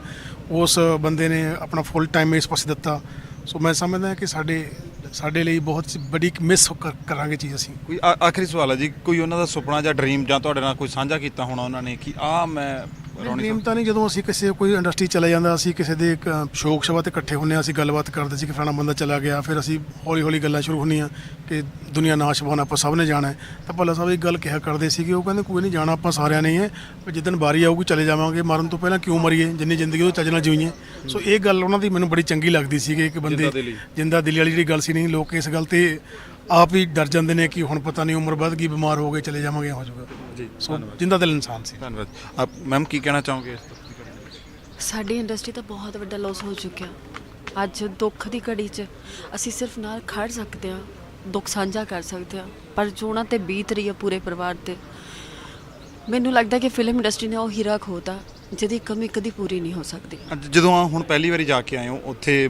ਉਸ ਬੰਦੇ ਨੇ ਆਪਣਾ ਫੁੱਲ ਟਾਈਮ ਇਸ ਪਾਸੇ ਦਿੱਤਾ। ਸੋ ਮੈਂ ਸਮਝਦਾ ਕਿ ਸਾਡੇ ਸਾਡੇ ਲਈ ਬਹੁਤ ਬੜੀ ਮਿਸ ਕਰਾਂਗੇ ਚੀਜ਼ ਅਸੀਂ। ਕੋਈ ਆ- ਆਖਰੀ ਸਵਾਲ ਹੈ ਜੀ, ਕੋਈ ਉਹਨਾਂ ਦਾ ਸੁਪਨਾ ਜਾਂ ਡ੍ਰੀਮ ਜਾਂ ਤੁਹਾਡੇ ਨਾਲ ਕੋਈ ਸਾਂਝਾ ਕੀਤਾ ਹੋਣਾ ਉਹਨਾਂ ਨੇ ਕਿ ਆ ਮੈਂ ਰੌਣੀ ਡ੍ਰੀਮ ਤਾਂ ਨਹੀਂ ਜਦੋਂ ਅਸੀਂ ਕਿਸੇ ਕੋਈ ਇੰਡਸਟਰੀ ਚਲੇ ਜਾਂਦਾ ਅਸੀਂ ਕਿਸੇ ਦੇ ਇੱਕ, ਸ਼ੌਕ ਸਭਾ ਤੇ ਇਕੱਠੇ ਹੁੰਨੇ ਅਸੀਂ ਗੱਲਬਾਤ ਕਰਦੇ ਸੀ ਕਿ ਫਲਾਣਾ ਬੰਦਾ ਚਲਾ ਗਿਆ ਫਿਰ ਅਸੀਂ ਹੌਲੀ ਹੌਲੀ ਗੱਲਾਂ ਸ਼ੁਰੂ ਹੁੰਦੀਆਂ ਕਿ ਦੁਨੀਆ ਨਾਸ਼ ਪਾਉਣ ਆਪਾਂ ਸਭ ਨੇ ਜਾਣਾ ਹੈ। ਤਾਂ ਭੱਲਾ ਸਾਹਿਬ ਇੱਕ ਗੱਲ ਕਿਹਾ ਕਰਦੇ ਸੀ ਕਿ ਉਹ ਕਹਿੰਦੇ ਕੋਈ ਨਹੀਂ ਜਾਣਾ ਆਪਾਂ ਸਾਰਿਆਂ ਨੇ ਹੀ ਹੈ ਪਰ ਜਿੱਦਣ ਵਾਰੀ ਆਊਗੀ ਚਲੇ ਜਾਵਾਂਗੇ ਮਰਨ ਤੋਂ ਪਹਿਲਾਂ ਕਿਉਂ ਮਰੀਏ? ਜਿੰਨੀ ਜ਼ਿੰਦਗੀ ਉਹ ਚੱਜ ਨਾਲ ਜੀਈਏ ਸੋ ਇਹ ਗੱਲ ਉਹਨਾਂ ਦੀ ਮੈਨੂੰ ਬੜੀ ਚੰਗੀ ਲੱਗਦੀ ਸੀ ਕਿ ਇੱਕ ਬੰਦੇ। ਜਿੰਦਾ ਦਿਲੀ ਵਾਲੀ ਜਿਹੜੀ ਗੱਲ ਸੀ ਨਹੀਂ ਲੋਕ ਇਸ ਗੱਲ ਤੇ ਆਪ ਹੀ ਡਰ ਜਾਂਦੇ ਨੇ ਕਿ ਹੁਣ ਪਤਾ ਨਹੀਂ ਉਮਰ ਵੱਧ ਗਈ ਬਿਮਾਰ ਹੋ ਗਏ ਚਲੇ ਜਾਵਾਂਗੇ ਹੋ ਜਾਊਗਾ ਜੀ ਸੋ ਜਿੰਦਾ ਦਿਲ ਇਨਸਾਨ ਸੀ। ਧੰਨਵਾਦ ਆਪ ਮੈਮ ਕੀ ਕਹਿਣਾ ਚਾਹੋਗੇ ਇਸ? ਸਾਡੀ ਇੰਡਸਟਰੀ ਤਾਂ ਬਹੁਤ ਵੱਡਾ ਲਾਸ ਹੋ ਚੁੱਕਿਆ। ਅੱਜ ਦੁੱਖ ਦੀ ਘੜੀ 'ਚ ਅਸੀਂ ਸਿਰਫ ਨਾਲ ਖੜ ਸਕਦੇ ਹਾਂ ਦੁੱਖ ਸਾਂਝਾ ਕਰ ਸਕਦੇ ਹਾਂ ਪਰ ਜੋ ਉਹਨਾਂ ਤੇ ਬੀਤ ਰਹੀ ਹੈ ਪੂਰੇ ਪਰਿਵਾਰ ਤੇ। ਮੈਨੂੰ ਲੱਗਦਾ ਕਿ ਫਿਲਮ ਇੰਡਸਟਰੀ ਨੇ ਉਹ ਹੀਰਾ ਖੋਤਾ ਜਿਹਦੀ ਕਮੀ ਕਦੀ ਪੂਰੀ ਨਹੀਂ ਹੋ ਸਕਦੀ। ਅੱਜ ਜਦੋਂ ਆ ਹੁਣ ਪਹਿਲੀ ਵਾਰੀ ਜਾ ਕੇ ਆਏ ਹੋ ਉੱਥੇ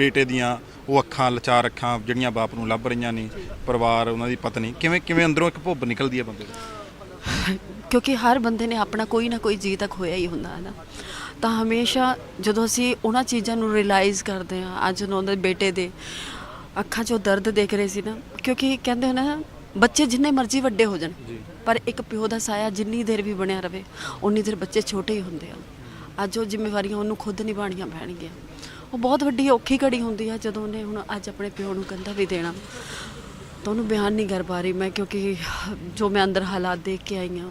ਬੇਟੇ ਦੀਆਂ ਉਹ ਅੱਖਾਂ ਲਚਾਰ ਅੱਖਾਂ ਜਿਹੜੀਆਂ ਬਾਪ ਨੂੰ ਲੱਭ ਰਹੀਆਂ ਨੇ ਪਰਿਵਾਰ ਉਹਨਾਂ ਦੀ ਪਤਨੀ ਕਿਵੇਂ ਕਿਵੇਂ ਅੰਦਰੋਂ ਇੱਕ ਭੁੱਬ ਨਿਕਲਦੀ ਹੈ ਬੰਦੇ ਦੀ? ਕਿਉਂਕਿ ਹਰ ਬੰਦੇ ਨੇ ਆਪਣਾ ਕੋਈ ਨਾ ਕੋਈ ਜੀ ਤੱਕ ਹੋਇਆ ਹੀ ਹੁੰਦਾ ਹੈ ਨਾ? ਤਾਂ ਹਮੇਸ਼ਾ ਜਦੋਂ ਅਸੀਂ ਉਹਨਾਂ ਚੀਜ਼ਾਂ ਨੂੰ ਰਿਅਲਾਈਜ਼ ਕਰਦੇ ਹਾਂ ਅੱਜ ਉਹਨਾਂ ਦੇ ਬੇਟੇ ਦੇ ਅੱਖਾਂ 'ਚੋਂ ਦਰਦ ਦੇਖ ਰਹੇ ਸੀ ਨਾ ਕਿਉਂਕਿ ਕਹਿੰਦੇ ਹੋ ਨਾ ਬੱਚੇ ਜਿੰਨੇ ਮਰਜ਼ੀ ਵੱਡੇ ਹੋ ਜਾਣ ਪਰ ਇੱਕ ਪਿਓ ਦਾ ਸਾਇਆ ਜਿੰਨੀ ਦੇਰ ਵੀ ਬਣਿਆ ਰਵੇ ਉਨੀ ਦੇਰ ਬੱਚੇ ਛੋਟੇ ਹੀ ਹੁੰਦੇ ਆ। ਅੱਜ ਉਹ ਜ਼ਿੰਮੇਵਾਰੀਆਂ ਉਹਨੂੰ ਖੁਦ ਨਿਭਾਉਣੀਆਂ ਪੈਣਗੀਆਂ। ਉਹ ਬਹੁਤ ਵੱਡੀ ਔਖੀ ਘੜੀ ਹੁੰਦੀ ਆ ਜਦੋਂ ਉਹਨੇ ਹੁਣ ਅੱਜ ਆਪਣੇ ਪਿਓ ਨੂੰ ਕੰਧਾ ਵੀ ਦੇਣਾ। ਤਾਂ ਉਹਨੂੰ ਬਿਆਨ ਨਹੀਂ ਕਰ ਪਾ ਰਹੀ ਮੈਂ ਕਿਉਂਕਿ ਜੋ ਮੈਂ ਅੰਦਰ ਹਾਲਾਤ ਦੇਖ ਕੇ ਆਈ ਹਾਂ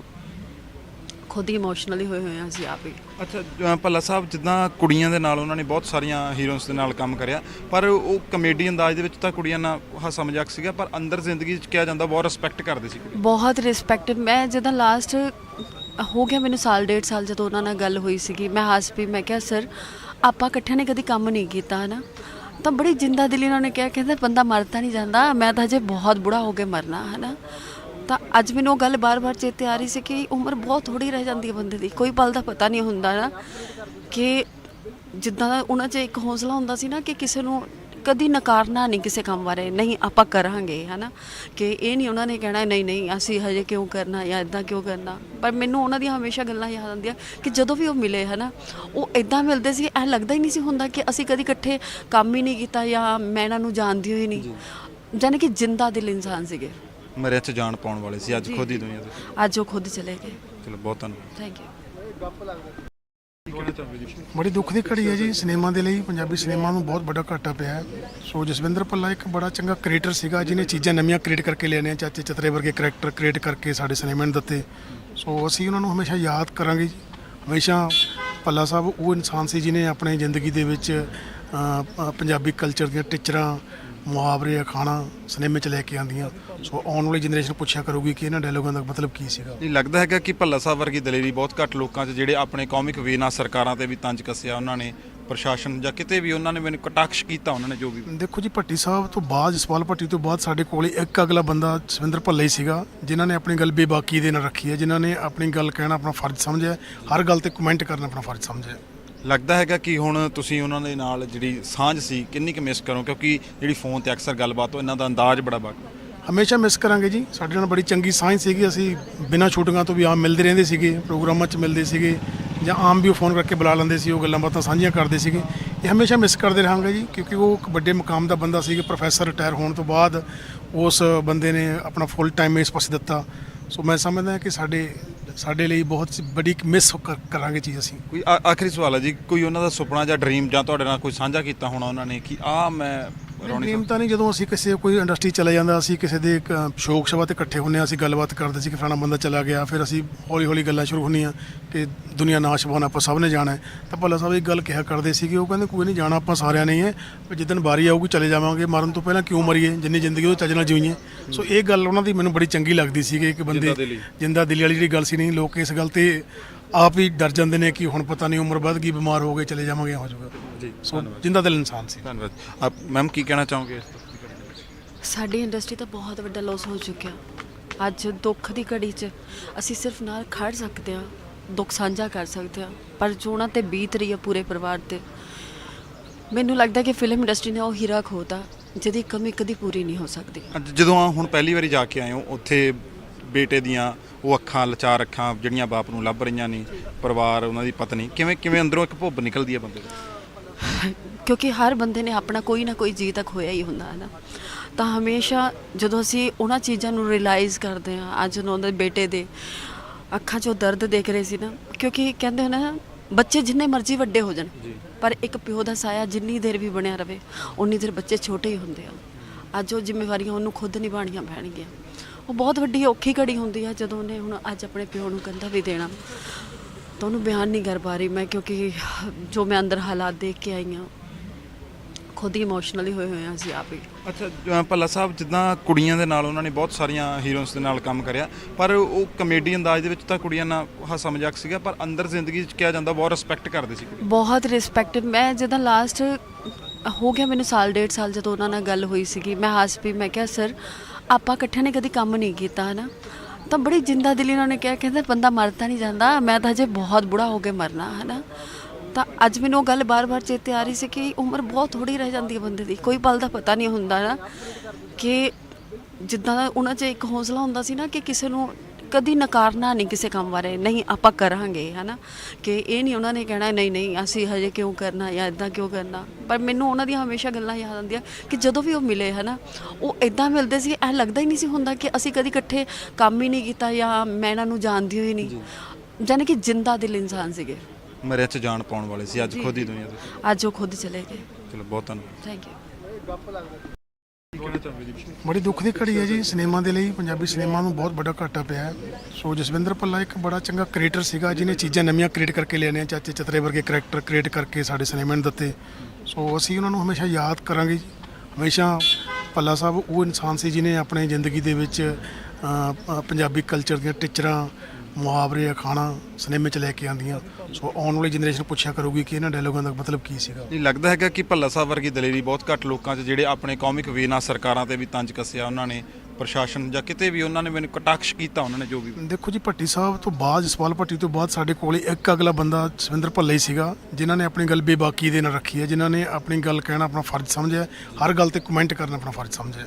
ਖੁਦ ਹੀ ਇਮੋਸ਼ਨਲੀ ਹੋਏ ਹੋਏ ਹਾਂ ਅਸੀਂ ਆਪ ਹੀ। ਅੱਛਾ ਭੱਲਾ ਸਾਹਿਬ ਜਿੱਦਾਂ ਕੁੜੀਆਂ ਦੇ ਨਾਲ ਉਹਨਾਂ ਨੇ ਬਹੁਤ ਸਾਰੀਆਂ ਹੀਰੋਇਨਸ ਦੇ ਨਾਲ ਕੰਮ ਕਰਿਆ ਪਰ ਉਹ ਕਮੇਡੀ ਅੰਦਾਜ਼ ਦੇ ਵਿੱਚ ਤਾਂ ਕੁੜੀਆਂ ਨਾਲ ਹਾਸਾ ਮਜ਼ਾਕ ਸੀਗਾ ਪਰ ਅੰਦਰ ਜ਼ਿੰਦਗੀ 'ਚ ਕਿਹਾ ਜਾਂਦਾ ਬਹੁਤ ਰਿਸਪੈਕਟ ਕਰਦੇ ਸੀ ਬਹੁਤ ਰਿਸਪੈਕਟ ਮੈਂ ਜਦੋਂ ਲਾਸਟ ਹੋ ਗਿਆ ਮੈਨੂੰ ਸਾਲ ਡੇਢ ਸਾਲ ਜਦੋਂ ਉਹਨਾਂ ਨਾਲ ਗੱਲ ਹੋਈ ਸੀਗੀ ਮੈਂ ਹੱਸ ਪਈ ਮੈਂ ਕਿਹਾ ਸਰ ਆਪਾਂ ਇਕੱਠਿਆਂ ਨੇ ਕਦੀ ਕੰਮ ਨਹੀਂ ਕੀਤਾ, ਹਨਾ? ਤਾਂ ਬੜੀ ਜਿੰਦਾ ਦਿਲੀ ਉਹਨਾਂ ਨੇ ਕਿਹਾ, ਕਹਿੰਦਾ ਬੰਦਾ ਮਰਦਾ ਨਹੀਂ ਜਾਂਦਾ, ਮੈਂ ਤਾਂ ਅਜੇ ਬਹੁਤ ਬੁੜਾ ਹੋ ਕੇ ਮਰਨਾ, ਹਨਾ? ਤਾਂ ਅੱਜ ਮੈਨੂੰ ਉਹ ਗੱਲ ਬਾਰ-ਬਾਰ ਚੇਤੇ ਆ ਰਹੀ ਸੀ ਕਿ ਉਮਰ ਬਹੁਤ ਥੋੜੀ ਰਹਿ ਜਾਂਦੀ ਹੈ ਬੰਦੇ ਦੀ, ਕੋਈ ਪਲ ਦਾ ਪਤਾ ਨਹੀਂ ਹੁੰਦਾ ਨਾ ਕਿ ਜਿੱਦਾਂ ਦਾ ਉਹਨਾਂ 'ਚ ਇੱਕ ਹੌਸਲਾ ਹੁੰਦਾ ਸੀ ਨਾ ਕਿ ਕਿਸੇ ਨੂੰ ਕਦੀ ਨਕਾਰਨਾ ਨਹੀਂ ਕਿਸੇ ਕੰਮ ਬਾਰੇ ਨਹੀਂ ਆਪਾਂ ਕਰਾਂਗੇ ਹਨਾ? ਕਿ ਇਹ ਨਹੀਂ ਉਹਨਾਂ ਨੇ ਕਹਿਣਾ ਨਹੀਂ ਨਹੀਂ ਅਸੀਂ ਹਜੇ ਕਿਉਂ ਕਰਨਾ ਜਾਂ ਇਦਾਂ ਕਿਉਂ ਕਰਨਾ? ਪਰ ਮੈਨੂੰ ਉਹਨਾਂ ਦੀਆਂ ਹਮੇਸ਼ਾ ਗੱਲਾਂ ਯਾਦ ਆਉਂਦੀਆਂ ਕਿ ਜਦੋਂ ਵੀ ਉਹ ਮਿਲੇ ਹਨਾ? ਉਹ ਇਦਾਂ ਮਿਲਦੇ ਸੀ ਐ ਲੱਗਦਾ ਹੀ ਨਹੀਂ ਸੀ ਹੁੰਦਾ ਕਿ ਅਸੀਂ ਕਦੀ ਇਕੱਠੇ ਕੰਮ ਹੀ ਨਹੀਂ ਕੀਤਾ ਜਾਂ ਮੈਂ ਇਹਨਾਂ ਨੂੰ ਜਾਣਦੀ ਹੋਈ ਨਹੀਂ। ਜਾਨੀ ਕਿ ਜਿੰਦਾ ਦਿਲ ਇਨਸਾਨ ਸੀਗੇ। ਮਰਿਆ 'ਚ ਜਾਨ ਪਾਉਣ ਵਾਲੇ ਸੀ ਅੱਜ ਖੁਦ ਹੀ। ਦੁਨੀਆ ਦੇ ਅੱਜ ਉਹ ਖੁਦ ਚਲੇ ਗਏ। ਚਲੋ ਬਹੁਤ ਧੰਨਵਾਦ। ਥੈਂਕ ਯੂ ਬੜੀ ਦੁੱਖ ਦੀ ਘੜੀ ਹੈ ਜੀ, ਸਿਨੇਮਾ ਦੇ ਲਈ, ਪੰਜਾਬੀ ਸਿਨੇਮਾ ਨੂੰ ਬਹੁਤ ਵੱਡਾ ਘਾਟਾ ਪਿਆ ਹੈ। ਸੋ ਜਸਵਿੰਦਰ ਭੱਲਾ ਇੱਕ ਬੜਾ ਚੰਗਾ ਕ੍ਰੀਏਟਰ ਸੀਗਾ, ਜਿਹਨੇ ਚੀਜ਼ਾਂ ਨਵੀਆਂ ਕ੍ਰੀਏਟ ਕਰਕੇ ਲਿਆਉਣੀਆਂ ਚਾਚੇ ਚਤਰੇ ਵਰਗੇ ਕਰੈਕਟਰ ਕ੍ਰੀਏਟ ਕਰਕੇ ਸਾਡੇ ਸਿਨੇਮਾ ਨੂੰ ਦਿੱਤੇ। ਸੋ ਅਸੀਂ ਉਹਨਾਂ ਨੂੰ ਹਮੇਸ਼ਾ ਯਾਦ ਕਰਾਂਗੇ ਜੀ। ਹਮੇਸ਼ਾ ਭੱਲਾ ਸਾਹਿਬ ਉਹ ਇਨਸਾਨ ਸੀ ਜਿਨੇ ਆਪਣੀ ਜ਼ਿੰਦਗੀ ਦੇ ਵਿੱਚ ਪੰਜਾਬੀ ਕਲਚਰ ਦੀਆਂ ਟੀਚਰਾਂ, ਮੁਹਾਵਰੇ, ਅਖਾਣਾ ਸਿਨੇਮੇ 'ਚ ਲੈ ਕੇ ਆਂਦੀਆਂ ਸੋ ਆਉਣ ਵਾਲੀ ਜਨਰੇਸ਼ਨ ਪੁੱਛਿਆ ਕਰੂਗੀ ਕਿ ਇਹਨਾਂ ਡਾਇਲੋਗਾਂ ਦਾ ਮਤਲਬ ਕੀ ਸੀਗਾ? ਨਹੀਂ ਲੱਗਦਾ ਹੈਗਾ ਕਿ ਭੱਲਾ ਸਾਹਿਬ ਵਰਗੀ ਦਲੇਰੀ ਬਹੁਤ ਘੱਟ ਲੋਕਾਂ 'ਚ ਜਿਹੜੇ ਆਪਣੇ ਕੌਮਿਕ ਵੇ ਨਾਲ ਸਰਕਾਰਾਂ ਤੇ ਵੀ ਤੰਜ ਕੱਸਿਆ ਉਹਨਾਂ ਨੇ ਪ੍ਰਸ਼ਾਸਨ ਜਾਂ ਕਿਤੇ ਵੀ ਉਹਨਾਂ ਨੇ ਮੈਨੂੰ ਕਟਾਕਸ਼ ਕੀਤਾ ਉਹਨਾਂ ਨੇ ਜੋ ਵੀ। ਦੇਖੋ ਜੀ ਭੱਟੀ ਸਾਹਿਬ ਤੋਂ ਬਾਅਦ ਜਸਪਾਲ ਭੱਟੀ ਤੋਂ ਬਾਅਦ ਸਾਡੇ ਕੋਲ ਇੱਕ ਅਗਲਾ ਬੰਦਾ ਸਵਿੰਦਰ ਭੱਲਾ ਹੀ ਸੀਗਾ ਜਿਨ੍ਹਾਂ ਨੇ ਆਪਣੀ ਗੱਲ ਬੇਬਾਕੀ ਦੇ ਨਾਲ ਰੱਖੀ ਹੈ ਜਿਨ੍ਹਾਂ ਨੇ ਆਪਣੀ ਗੱਲ ਕਹਿਣਾ ਆਪਣਾ ਫਰਜ਼ ਸਮਝਿਆ ਹਰ ਗੱਲ ਤੇ ਕਮੈਂਟ ਕਰਨਾ ਆਪਣਾ ਫਰਜ਼ ਸਮਝਿਆ ਲੱਗਦਾ ਹੈਗਾ ਕਿ ਹੁਣ ਤੁਸੀਂ ਉਹਨਾਂ ਦੇ ਨਾਲ ਜਿਹੜੀ ਸਾਂਝ ਸੀ ਕਿੰਨੀ ਕੁ ਮਿਸ ਕਰੋ ਕਿਉਂਕਿ ਜਿਹੜੀ ਫੋਨ ਤੇ ਅਕਸਰ ਗੱਲਬਾਤ ਹੋ ਇਹਨਾਂ ਦਾ ਅੰਦਾਜ਼ ਬੜਾ ਬਾਕੀ। ਹਮੇਸ਼ਾ ਮਿਸ ਕਰਾਂਗੇ ਜੀ। ਸਾਡੇ ਨਾਲ ਬੜੀ ਚੰਗੀ ਸਾਇੰਸ ਸੀਗੀ। ਅਸੀਂ ਬਿਨਾਂ ਛੁੱਟੀਆਂ ਤੋਂ ਵੀ ਆਮ ਮਿਲਦੇ ਰਹਿੰਦੇ ਸੀਗੇ। ਪ੍ਰੋਗਰਾਮਾਂ 'ਚ ਮਿਲਦੇ ਸੀਗੇ ਜਾਂ ਆਮ ਵੀ ਫੋਨ ਕਰਕੇ ਬੁਲਾ ਲੈਂਦੇ ਸੀ। ਉਹ ਗੱਲਾਂ ਬਾਤਾਂ ਸਾਂਝੀਆਂ ਕਰਦੇ ਸੀਗੇ। ਇਹ ਹਮੇਸ਼ਾ ਮਿਸ ਕਰਦੇ ਰਹਾਂਗੇ ਜੀ, ਕਿਉਂਕਿ ਉਹ ਇੱਕ ਵੱਡੇ ਮੁਕਾਮ ਦਾ ਬੰਦਾ ਸੀਗਾ। ਪ੍ਰੋਫੈਸਰ ਰਿਟਾਇਰ ਹੋਣ ਤੋਂ ਬਾਅਦ ਉਸ ਬੰਦੇ ਨੇ ਆਪਣਾ ਫੁੱਲ ਟਾਈਮ ਇਸ ਪਾਸੇ ਦਿੱਤਾ। ਸੋ ਮੈਂ ਸਮਝਦਾ ਕਿ ਸਾਡੇ ਸਾਡੇ ਲਈ ਬਹੁਤ ਬੜੀ ਮਿਸ ਕਰਾਂਗੇ ਚੀਜ਼ ਅਸੀਂ। ਕੋਈ ਆਖਰੀ ਸਵਾਲ ਹੈ ਜੀ। ਕੋਈ ਉਹਨਾਂ ਦਾ ਸੁਪਨਾ ਜਾਂ ਡ੍ਰੀਮ ਜਾਂ ਤੁਹਾਡੇ ਨਾਲ ਕੋਈ ਸਾਂਝਾ ਕੀਤਾ ਹੋਣਾ ਉਹਨਾਂ ਨੇ ਕਿ ਆ ਮੈਂ ਰੌਣੀ ਡ੍ਰੀਮ ਤਾਂ ਨਹੀਂ ਜਦੋਂ ਅਸੀਂ ਕਿਸੇ ਕੋਈ ਇੰਡਸਟਰੀ ਚਲਾ ਜਾਂਦਾ ਅਸੀਂ ਕਿਸੇ ਦੇ ਇੱਕ, ਅ, ਸ਼ੋਕ ਸਭਾ ਤੇ ਇਕੱਠੇ ਹੁੰਨੇ ਹਾਂ ਅਸੀਂ ਗੱਲਬਾਤ ਕਰਦੇ ਸੀ ਕਿ ਫਲਾਣਾ ਬੰਦਾ ਚਲਾ ਗਿਆ ਫਿਰ ਅਸੀਂ ਹੌਲੀ ਹੌਲੀ ਗੱਲਾਂ ਸ਼ੁਰੂ ਹੁੰਦੀਆਂ ਕਿ ਦੁਨੀਆ ਨਾਸ਼ ਹੋਣਾ ਆਪਾਂ ਸਭ ਨੇ ਜਾਣਾ ਹੈ। ਤਾਂ ਭੱਲਾ ਸਾਹਿਬ ਇੱਕ ਗੱਲ ਕਿਹਾ ਕਰਦੇ ਸੀਗੇ ਉਹ ਕਹਿੰਦੇ ਕੋਈ ਨਹੀਂ ਜਾਣਾ ਆਪਾਂ ਸਾਰਿਆਂ ਨੇ ਹੀ ਹੈ ਪਰ ਜਿੱਦਣ ਵਾਰੀ ਆਊਗੀ ਚਲੇ ਜਾਵਾਂਗੇ ਮਰਨ ਤੋਂ ਪਹਿਲਾਂ ਕਿਉਂ ਮਰੀਏ ਜਿੰਨੀ ਜ਼ਿੰਦਗੀ ਉਹ ਚੱਜ ਨਾਲ ਜੀਈਏ ਸੋ ਇਹ ਗੱਲ ਉਹਨਾਂ ਦੀ ਮੈਨੂੰ ਬੜੀ ਚੰਗੀ ਲੱਗਦੀ ਸੀਗੀ ਕਿ ਬੰਦੇ ਜਿੰਦਾ ਦਿਲੀ। ਜਿੰਦਾ ਦਿਲੀ ਵਾਲੀ ਜਿਹੜੀ ਗੱਲ ਸੀ ਨਹੀਂ ਲੋਕ ਇਸ ਗੱਲ ਤੇ ਆਪ ਹੀ ਡਰ ਜਾਂਦੇ ਨੇ ਕਿ ਹੁਣ ਪਤਾ ਨਹੀਂ ਉਮਰ ਵੱਧ ਗਈ ਬਿਮਾਰ ਹੋ ਗਏ ਚਲੇ ਜਾਵਾਂਗੇ ਹੋ ਜਾਊਗਾ ਜੀ ਸੋ ਜਿੰਦਾ ਦਿਲ ਇਨਸਾਨ ਸੀ। ਧੰਨਵਾਦ। ਆਪ ਮੈਮ ਕੀ ਕਹਿਣਾ ਚਾਹੋਗੇ ਇਸ ਤੋਂ ਸਾਡੀ ਇੰਡਸਟਰੀ ਤਾਂ ਬਹੁਤ ਵੱਡਾ ਲਾਸ ਹੋ ਚੁੱਕਿਆ। ਅੱਜ ਦੁੱਖ ਦੀ ਘੜੀ 'ਚ ਅਸੀਂ ਸਿਰਫ ਨਾਲ ਖੜ ਸਕਦੇ ਹਾਂ ਦੁੱਖ ਸਾਂਝਾ ਕਰ ਸਕਦੇ ਹਾਂ ਪਰ ਜੋ ਉਹਨਾਂ ਤੇ ਬੀਤ ਰਹੀ ਹੈ ਪੂਰੇ ਪਰਿਵਾਰ ਤੇ। ਮੈਨੂੰ ਲੱਗਦਾ ਕਿ ਫਿਲਮ ਇੰਡਸਟਰੀ ਨੇ ਉਹ ਹੀਰਾ ਖੋਤਾ ਜਿਹਦੀ ਕਮੀ ਕਦੀ ਪੂਰੀ ਨਹੀਂ ਹੋ ਸਕਦੀ। ਅੱਜ ਜਦੋਂ ਆ ਹੁਣ ਪਹਿਲੀ ਵਾਰੀ ਜਾ ਕੇ ਆਏ ਹੋ ਉੱਥੇ ਬੇਟੇ ਦੀਆਂ ਉਹ ਅੱਖਾਂ ਲਚਾਰ ਅੱਖਾਂ ਜਿਹੜੀਆਂ ਬਾਪ ਨੂੰ ਲੱਭ ਰਹੀਆਂ ਨੇ ਪਰਿਵਾਰ ਉਹਨਾਂ ਦੀ ਪਤਨੀ ਕਿਵੇਂ ਕਿਵੇਂ ਅੰਦਰੋਂ ਇੱਕ ਭੁੱਬ ਨਿਕਲਦੀ ਹੈ ਬੰਦੇ ਦੀ? ਕਿਉਂਕਿ ਹਰ ਬੰਦੇ ਨੇ ਆਪਣਾ ਕੋਈ ਨਾ ਕੋਈ ਜੀ ਤੱਕ ਹੋਇਆ ਹੀ ਹੁੰਦਾ ਹੈ ਨਾ? ਤਾਂ ਹਮੇਸ਼ਾ ਜਦੋਂ ਅਸੀਂ ਉਹਨਾਂ ਚੀਜ਼ਾਂ ਨੂੰ ਰਿਅਲਾਈਜ਼ ਕਰਦੇ ਹਾਂ ਅੱਜ ਉਹਨਾਂ ਦੇ ਬੇਟੇ ਦੇ ਅੱਖਾਂ 'ਚੋਂ ਦਰਦ ਦੇਖ ਰਹੇ ਸੀ ਨਾ ਕਿਉਂਕਿ ਕਹਿੰਦੇ ਹੋ ਨਾ ਬੱਚੇ ਜਿੰਨੇ ਮਰਜ਼ੀ ਵੱਡੇ ਹੋ ਜਾਣ ਪਰ ਇੱਕ ਪਿਓ ਦਾ ਸਾਇਆ ਜਿੰਨੀ ਦੇਰ ਵੀ ਬਣਿਆ ਰਵੇ ਉਨੀ ਦੇਰ ਬੱਚੇ ਛੋਟੇ ਹੀ ਹੁੰਦੇ ਆ। ਅੱਜ ਉਹ ਜ਼ਿੰਮੇਵਾਰੀਆਂ ਉਹਨੂੰ ਖੁਦ ਨਿਭਾਉਣੀਆਂ ਪੈਣਗੀਆਂ। ਉਹ ਬਹੁਤ ਵੱਡੀ ਔਖੀ ਘੜੀ ਹੁੰਦੀ ਆ ਜਦੋਂ ਉਹਨੇ ਹੁਣ ਅੱਜ ਆਪਣੇ ਪਿਓ ਨੂੰ ਕੰਧਾ ਵੀ ਦੇਣਾ। ਤਾਂ ਉਹਨੂੰ ਬਿਆਨ ਨਹੀਂ ਕਰ ਪਾ ਰਹੀ ਮੈਂ ਕਿਉਂਕਿ ਜੋ ਮੈਂ ਅੰਦਰ ਹਾਲਾਤ ਦੇਖ ਕੇ ਆਈ ਹਾਂ ਖੁਦ ਹੀ ਇਮੋਸ਼ਨਲੀ ਹੋਏ ਹੋਏ ਹਾਂ ਅਸੀਂ ਆਪ ਹੀ। ਅੱਛਾ ਭੱਲਾ ਸਾਹਿਬ ਜਿੱਦਾਂ ਕੁੜੀਆਂ ਦੇ ਨਾਲ ਉਹਨਾਂ ਨੇ ਬਹੁਤ ਸਾਰੀਆਂ ਹੀਰੋਇਨਸ ਦੇ ਨਾਲ ਕੰਮ ਕਰਿਆ ਪਰ ਉਹ ਕਮੇਡੀ ਅੰਦਾਜ਼ ਦੇ ਵਿੱਚ ਤਾਂ ਕੁੜੀਆਂ ਨਾਲ ਹਾਸਾ ਮਜ਼ਾਕ ਸੀਗਾ ਪਰ ਅੰਦਰ ਜ਼ਿੰਦਗੀ 'ਚ ਕਿਹਾ ਜਾਂਦਾ ਬਹੁਤ ਰਿਸਪੈਕਟ ਕਰਦੇ ਸੀ ਕੁੜੀ ਬਹੁਤ ਰਿਸਪੈਕਟ ਮੈਂ ਜਦੋਂ ਲਾਸਟ ਹੋ ਗਿਆ ਮੈਨੂੰ ਸਾਲ ਡੇਢ ਸਾਲ ਜਦੋਂ ਉਹਨਾਂ ਨਾਲ ਗੱਲ ਹੋਈ ਸੀਗੀ ਮੈਂ ਹੱਸ ਪਈ ਮੈਂ ਕਿਹਾ ਸਰ ਆਪਾਂ ਇਕੱਠਿਆਂ ਨੇ ਕਦੀ ਕੰਮ ਨਹੀਂ ਕੀਤਾ, ਹਨਾ? ਤਾਂ ਬੜੀ ਜਿੰਦਾ ਦਿਲੀ ਉਹਨਾਂ ਨੇ ਕਿਹਾ, ਕਹਿੰਦੇ ਬੰਦਾ ਮਰਦਾ ਨਹੀਂ ਜਾਂਦਾ, ਮੈਂ ਤਾਂ ਹਜੇ ਬਹੁਤ ਬੁੜਾ ਹੋ ਕੇ ਮਰਨਾ, ਹਨਾ? ਤਾਂ ਅੱਜ ਮੈਨੂੰ ਉਹ ਗੱਲ ਬਾਰ-ਬਾਰ ਚੇਤੇ ਆ ਰਹੀ ਸੀ ਕਿ ਉਮਰ ਬਹੁਤ ਥੋੜੀ ਰਹਿ ਜਾਂਦੀ ਹੈ ਬੰਦੇ ਦੀ, ਕੋਈ ਪਲ ਦਾ ਪਤਾ ਨਹੀਂ ਹੁੰਦਾ ਨਾ ਕਿ ਜਿੱਦਾਂ ਦਾ ਉਹਨਾਂ 'ਚ ਇੱਕ ਹੌਸਲਾ ਹੁੰਦਾ ਸੀ ਨਾ ਕਿ ਕਿਸੇ ਨੂੰ ਕਦੀ ਨਕਾਰਨਾ ਨਹੀਂ ਕਿਸੇ ਕੰਮ ਬਾਰੇ ਨਹੀਂ ਆਪਾਂ ਕਰਾਂਗੇ ਹਨਾ? ਕਿ ਇਹ ਨਹੀਂ ਉਹਨਾਂ ਨੇ ਕਹਿਣਾ ਨਹੀਂ ਨਹੀਂ ਅਸੀਂ ਹਜੇ ਕਿਉਂ ਕਰਨਾ ਜਾਂ ਇਦਾਂ ਕਿਉਂ ਕਰਨਾ? ਪਰ ਮੈਨੂੰ ਉਹਨਾਂ ਦੀਆਂ ਹਮੇਸ਼ਾ ਗੱਲਾਂ ਯਾਦ ਆਉਂਦੀਆਂ ਕਿ ਜਦੋਂ ਵੀ ਉਹ ਮਿਲੇ ਹਨਾ ਉਹ ਇਦਾਂ ਮਿਲਦੇ ਸੀ ਐ ਲੱਗਦਾ ਹੀ ਨਹੀਂ ਸੀ ਹੁੰਦਾ ਕਿ ਅਸੀਂ ਕਦੀ ਇਕੱਠੇ ਕੰਮ ਹੀ ਨਹੀਂ ਕੀਤਾ ਜਾਂ ਮੈਂ ਇਹਨਾਂ ਨੂੰ ਜਾਣਦੀ ਹੋਈ ਨਹੀਂ। ਜਾਨੀ ਕਿ ਜਿੰਦਾ ਦਿਲ ਇਨਸਾਨ ਸੀਗੇ। ਮਰਿਆ ਚ ਜਾਨ ਪਾਉਣ ਵਾਲੇ ਸੀ ਅੱਜ ਖੁਦ ਹੀ ਦੁਨੀਆ ਦੇ। ਅੱਜ ਉਹ ਖੁਦ ਚਲੇ ਗਏ। ਚਲੋ ਬਹੁਤ ਧੰਨਵਾਦ। ਥੈਂਕ ਯੂ ਬੜੀ ਦੁੱਖ ਦੀ ਘੜੀ ਹੈ ਜੀ ਸਿਨੇਮਾ ਦੇ ਲਈ, ਪੰਜਾਬੀ ਸਿਨੇਮਾ ਨੂੰ ਬਹੁਤ ਵੱਡਾ ਘਾਟਾ ਪਿਆ ਹੈ। ਸੋ ਜਸਵਿੰਦਰ ਭੱਲਾ ਇੱਕ ਬੜਾ ਚੰਗਾ ਕ੍ਰੀਏਟਰ ਸੀਗਾ, ਜਿਹਨੇ ਚੀਜ਼ਾਂ ਨਵੀਆਂ ਕ੍ਰੀਏਟ ਕਰਕੇ ਲਿਆਉਣੀਆਂ ਚਾਚੇ ਚਤਰੇ ਵਰਗੇ ਕਰੈਕਟਰ ਕ੍ਰੀਏਟ ਕਰਕੇ ਸਾਡੇ ਸਿਨੇਮਾ ਨੂੰ ਦਿੱਤੇ। ਸੋ ਅਸੀਂ ਉਹਨਾਂ ਨੂੰ ਹਮੇਸ਼ਾ ਯਾਦ ਕਰਾਂਗੇ ਜੀ। ਹਮੇਸ਼ਾ ਭੱਲਾ ਸਾਹਿਬ ਉਹ ਇਨਸਾਨ ਸੀ ਜਿਨੇ ਆਪਣੀ ਜ਼ਿੰਦਗੀ ਦੇ ਵਿੱਚ ਪੰਜਾਬੀ ਕਲਚਰ ਦੀਆਂ ਟੀਚਰਾਂ ਮੁਹਾਵਰੇ ਅਖਾਣਾ ਸਿਨੇਮੇ 'ਚ ਲੈ ਕੇ ਆਂਦੀਆਂ ਸੋ ਆਉਣ ਵਾਲੀ ਜਨਰੇਸ਼ਨ ਪੁੱਛਿਆ ਕਰੂਗੀ ਕਿ ਇਹਨਾਂ ਡਾਇਲੋਗਾਂ ਦਾ ਮਤਲਬ ਕੀ ਸੀਗਾ। ਨਹੀਂ ਲੱਗਦਾ ਹੈਗਾ ਕਿ ਭੱਲਾ ਸਾਹਿਬ ਵਰਗੀ ਦਲੇਰੀ ਬਹੁਤ ਘੱਟ ਲੋਕਾਂ 'ਚ ਜਿਹੜੇ ਆਪਣੇ ਕੌਮਿਕ ਵੇ ਨਾਲ ਸਰਕਾਰਾਂ ਤੇ ਵੀ ਤੰਜ ਕੱਸਿਆ ਉਹਨਾਂ ਨੇ ਪ੍ਰਸ਼ਾਸਨ ਜਾਂ ਕਿਤੇ ਵੀ ਉਹਨਾਂ ਨੇ ਮੈਨੂੰ ਕਟਾਕਸ਼ ਕੀਤਾ ਉਹਨਾਂ ਨੇ ਜੋ ਵੀ। ਦੇਖੋ ਜੀ ਭੱਟੀ ਸਾਹਿਬ ਤੋਂ ਬਾਅਦ ਜਸਪਾਲ ਭੱਟੀ ਤੋਂ ਬਾਅਦ ਸਾਡੇ ਕੋਲੇ ਇੱਕ ਅਗਲਾ ਬੰਦਾ ਸਵਿੰਦਰ ਭੱਲਾ ਹੀ ਸੀਗਾ ਜਿਨ੍ਹਾਂ ਨੇ ਆਪਣੀ ਗੱਲ ਬੇਬਾਕੀ ਦੇ ਨਾਲ ਰੱਖੀ ਹੈ ਜਿਨ੍ਹਾਂ ਨੇ ਆਪਣੀ ਗੱਲ ਕਹਿਣਾ ਆਪਣਾ ਫਰਜ਼ ਸਮਝਿਆ ਹਰ ਗੱਲ ਤੇ ਕਮੈਂਟ ਕਰਨਾ ਆਪਣਾ ਫਰਜ਼ ਸਮਝਿਆ।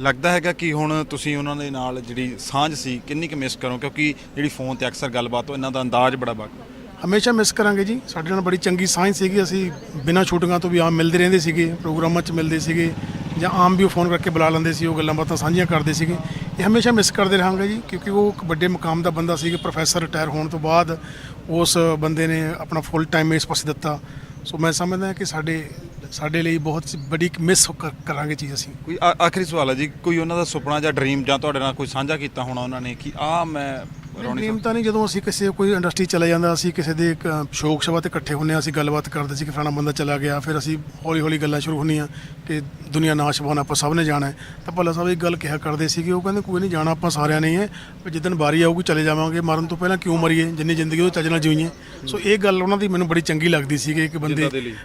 ਲੱਗਦਾ ਹੈਗਾ ਕਿ ਹੁਣ ਤੁਸੀਂ ਉਹਨਾਂ ਦੇ ਨਾਲ ਜਿਹੜੀ ਸਾਂਝ ਸੀ, ਕਿੰਨੀ ਕੁ ਮਿਸ ਕਰੋ ਕਿਉਂਕਿ ਜਿਹੜੀ ਫੋਨ ਤੇ ਅਕਸਰ ਗੱਲਬਾਤ ਹੋ ਇਹਨਾਂ ਦਾ ਅੰਦਾਜ਼ ਬੜਾ ਬਾਕੀ ਹਮੇਸ਼ਾ ਮਿਸ ਕਰਾਂਗੇ ਜੀ। ਸਾਡੇ ਨਾਲ ਬੜੀ ਚੰਗੀ ਸਾਂਝ ਸੀਗੀ। ਅਸੀਂ ਬਿਨਾਂ ਛੁੱਟੀਆਂ ਤੋਂ ਵੀ ਆਮ ਮਿਲਦੇ ਰਹਿੰਦੇ ਸੀਗੇ, ਪ੍ਰੋਗਰਾਮਾਂ 'ਚ ਮਿਲਦੇ ਸੀਗੇ ਜਾਂ ਆਮ ਵੀ ਉਹ ਫੋਨ ਕਰਕੇ ਬੁਲਾ ਲੈਂਦੇ ਸੀ, ਉਹ ਗੱਲਾਂ ਬਾਤਾਂ ਸਾਂਝੀਆਂ ਕਰਦੇ ਸੀਗੇ। ਇਹ ਹਮੇਸ਼ਾ ਮਿਸ ਕਰਦੇ ਰਹਾਂਗੇ ਜੀ, ਕਿਉਂਕਿ ਉਹ ਇੱਕ ਵੱਡੇ ਮੁਕਾਮ ਦਾ ਬੰਦਾ ਸੀ ਪ੍ਰੋਫੈਸਰ ਰਿਟਾਇਰ ਹੋਣ ਤੋਂ ਬਾਅਦ ਉਸ ਬੰਦੇ ਨੇ ਆਪਣਾ ਫੁੱਲ ਟਾਈਮ ਇਸ ਪਾਸੇ ਦਿੱਤਾ। ਸੋ ਮੈਂ ਸਮਝਦਾ ਕਿ ਸਾਡੇ ਸਾਡੇ ਲਈ ਬਹੁਤ ਵੱਡੀ ਮਿਸ ਕਰਾਂਗੇ ਚੀਜ਼ ਅਸੀਂ। ਕੋਈ ਆ- ਆਖਰੀ ਸਵਾਲ ਹੈ ਜੀ, ਕੋਈ ਉਹਨਾਂ ਦਾ ਸੁਪਨਾ ਜਾਂ ਡ੍ਰੀਮ ਜਾਂ ਤੁਹਾਡੇ ਨਾਲ ਕੋਈ ਸਾਂਝਾ ਕੀਤਾ ਹੋਣਾ ਉਹਨਾਂ ਨੇ ਕਿ ਆ ਮੈਂ ਰੌਣੀ ਡ੍ਰੀਮ ਤਾਂ ਨਹੀਂ ਜਦੋਂ ਅਸੀਂ ਕਿਸੇ ਕੋਈ ਇੰਡਸਟਰੀ ਚਲਾ ਜਾਂਦਾ ਅਸੀਂ ਕਿਸੇ ਦੇ ਇੱਕ, ਅ, ਸ਼ੌਕ ਸਭਾ ਤੇ ਇਕੱਠੇ ਹੁੰਨੇ ਹਾਂ ਅਸੀਂ ਗੱਲਬਾਤ ਕਰਦੇ ਸੀ ਕਿ ਫਲਾਣਾ ਬੰਦਾ ਚਲਾ ਗਿਆ ਫਿਰ ਅਸੀਂ ਹੌਲੀ ਹੌਲੀ ਗੱਲਾਂ ਸ਼ੁਰੂ ਹੁੰਦੀਆਂ ਕਿ ਦੁਨੀਆ ਨਾਸ਼ਵਾਨ ਆਪਾਂ ਸਭ ਨੇ ਜਾਣਾ ਹੈ। ਤਾਂ ਭੱਲਾ ਸਾਹਿਬ ਇੱਕ ਗੱਲ ਕਿਹਾ ਕਰਦੇ ਸੀ ਕਿ ਉਹ ਕਹਿੰਦੇ ਕੋਈ ਨਹੀਂ ਜਾਣਾ ਆਪਾਂ ਸਾਰਿਆਂ ਨੇ ਹੀ ਹੈ ਪਰ ਜਿੱਦਣ ਵਾਰੀ ਆਊਗੀ ਚਲੇ ਜਾਵਾਂਗੇ ਮਰਨ ਤੋਂ ਪਹਿਲਾਂ ਕਿਉਂ ਮਰੀਏ ਜਿੰਨੀ ਜ਼ਿੰਦਗੀ ਉਹ ਚੱਜ ਨਾਲ ਜਿਉਈਏ ਸੋ ਇਹ ਗੱਲ ਉਹਨਾਂ ਦੀ ਮੈਨੂੰ ਬੜੀ ਚੰਗੀ ਲੱਗਦੀ ਸੀ ਕਿ ਇੱਕ ਬੰਦੇ।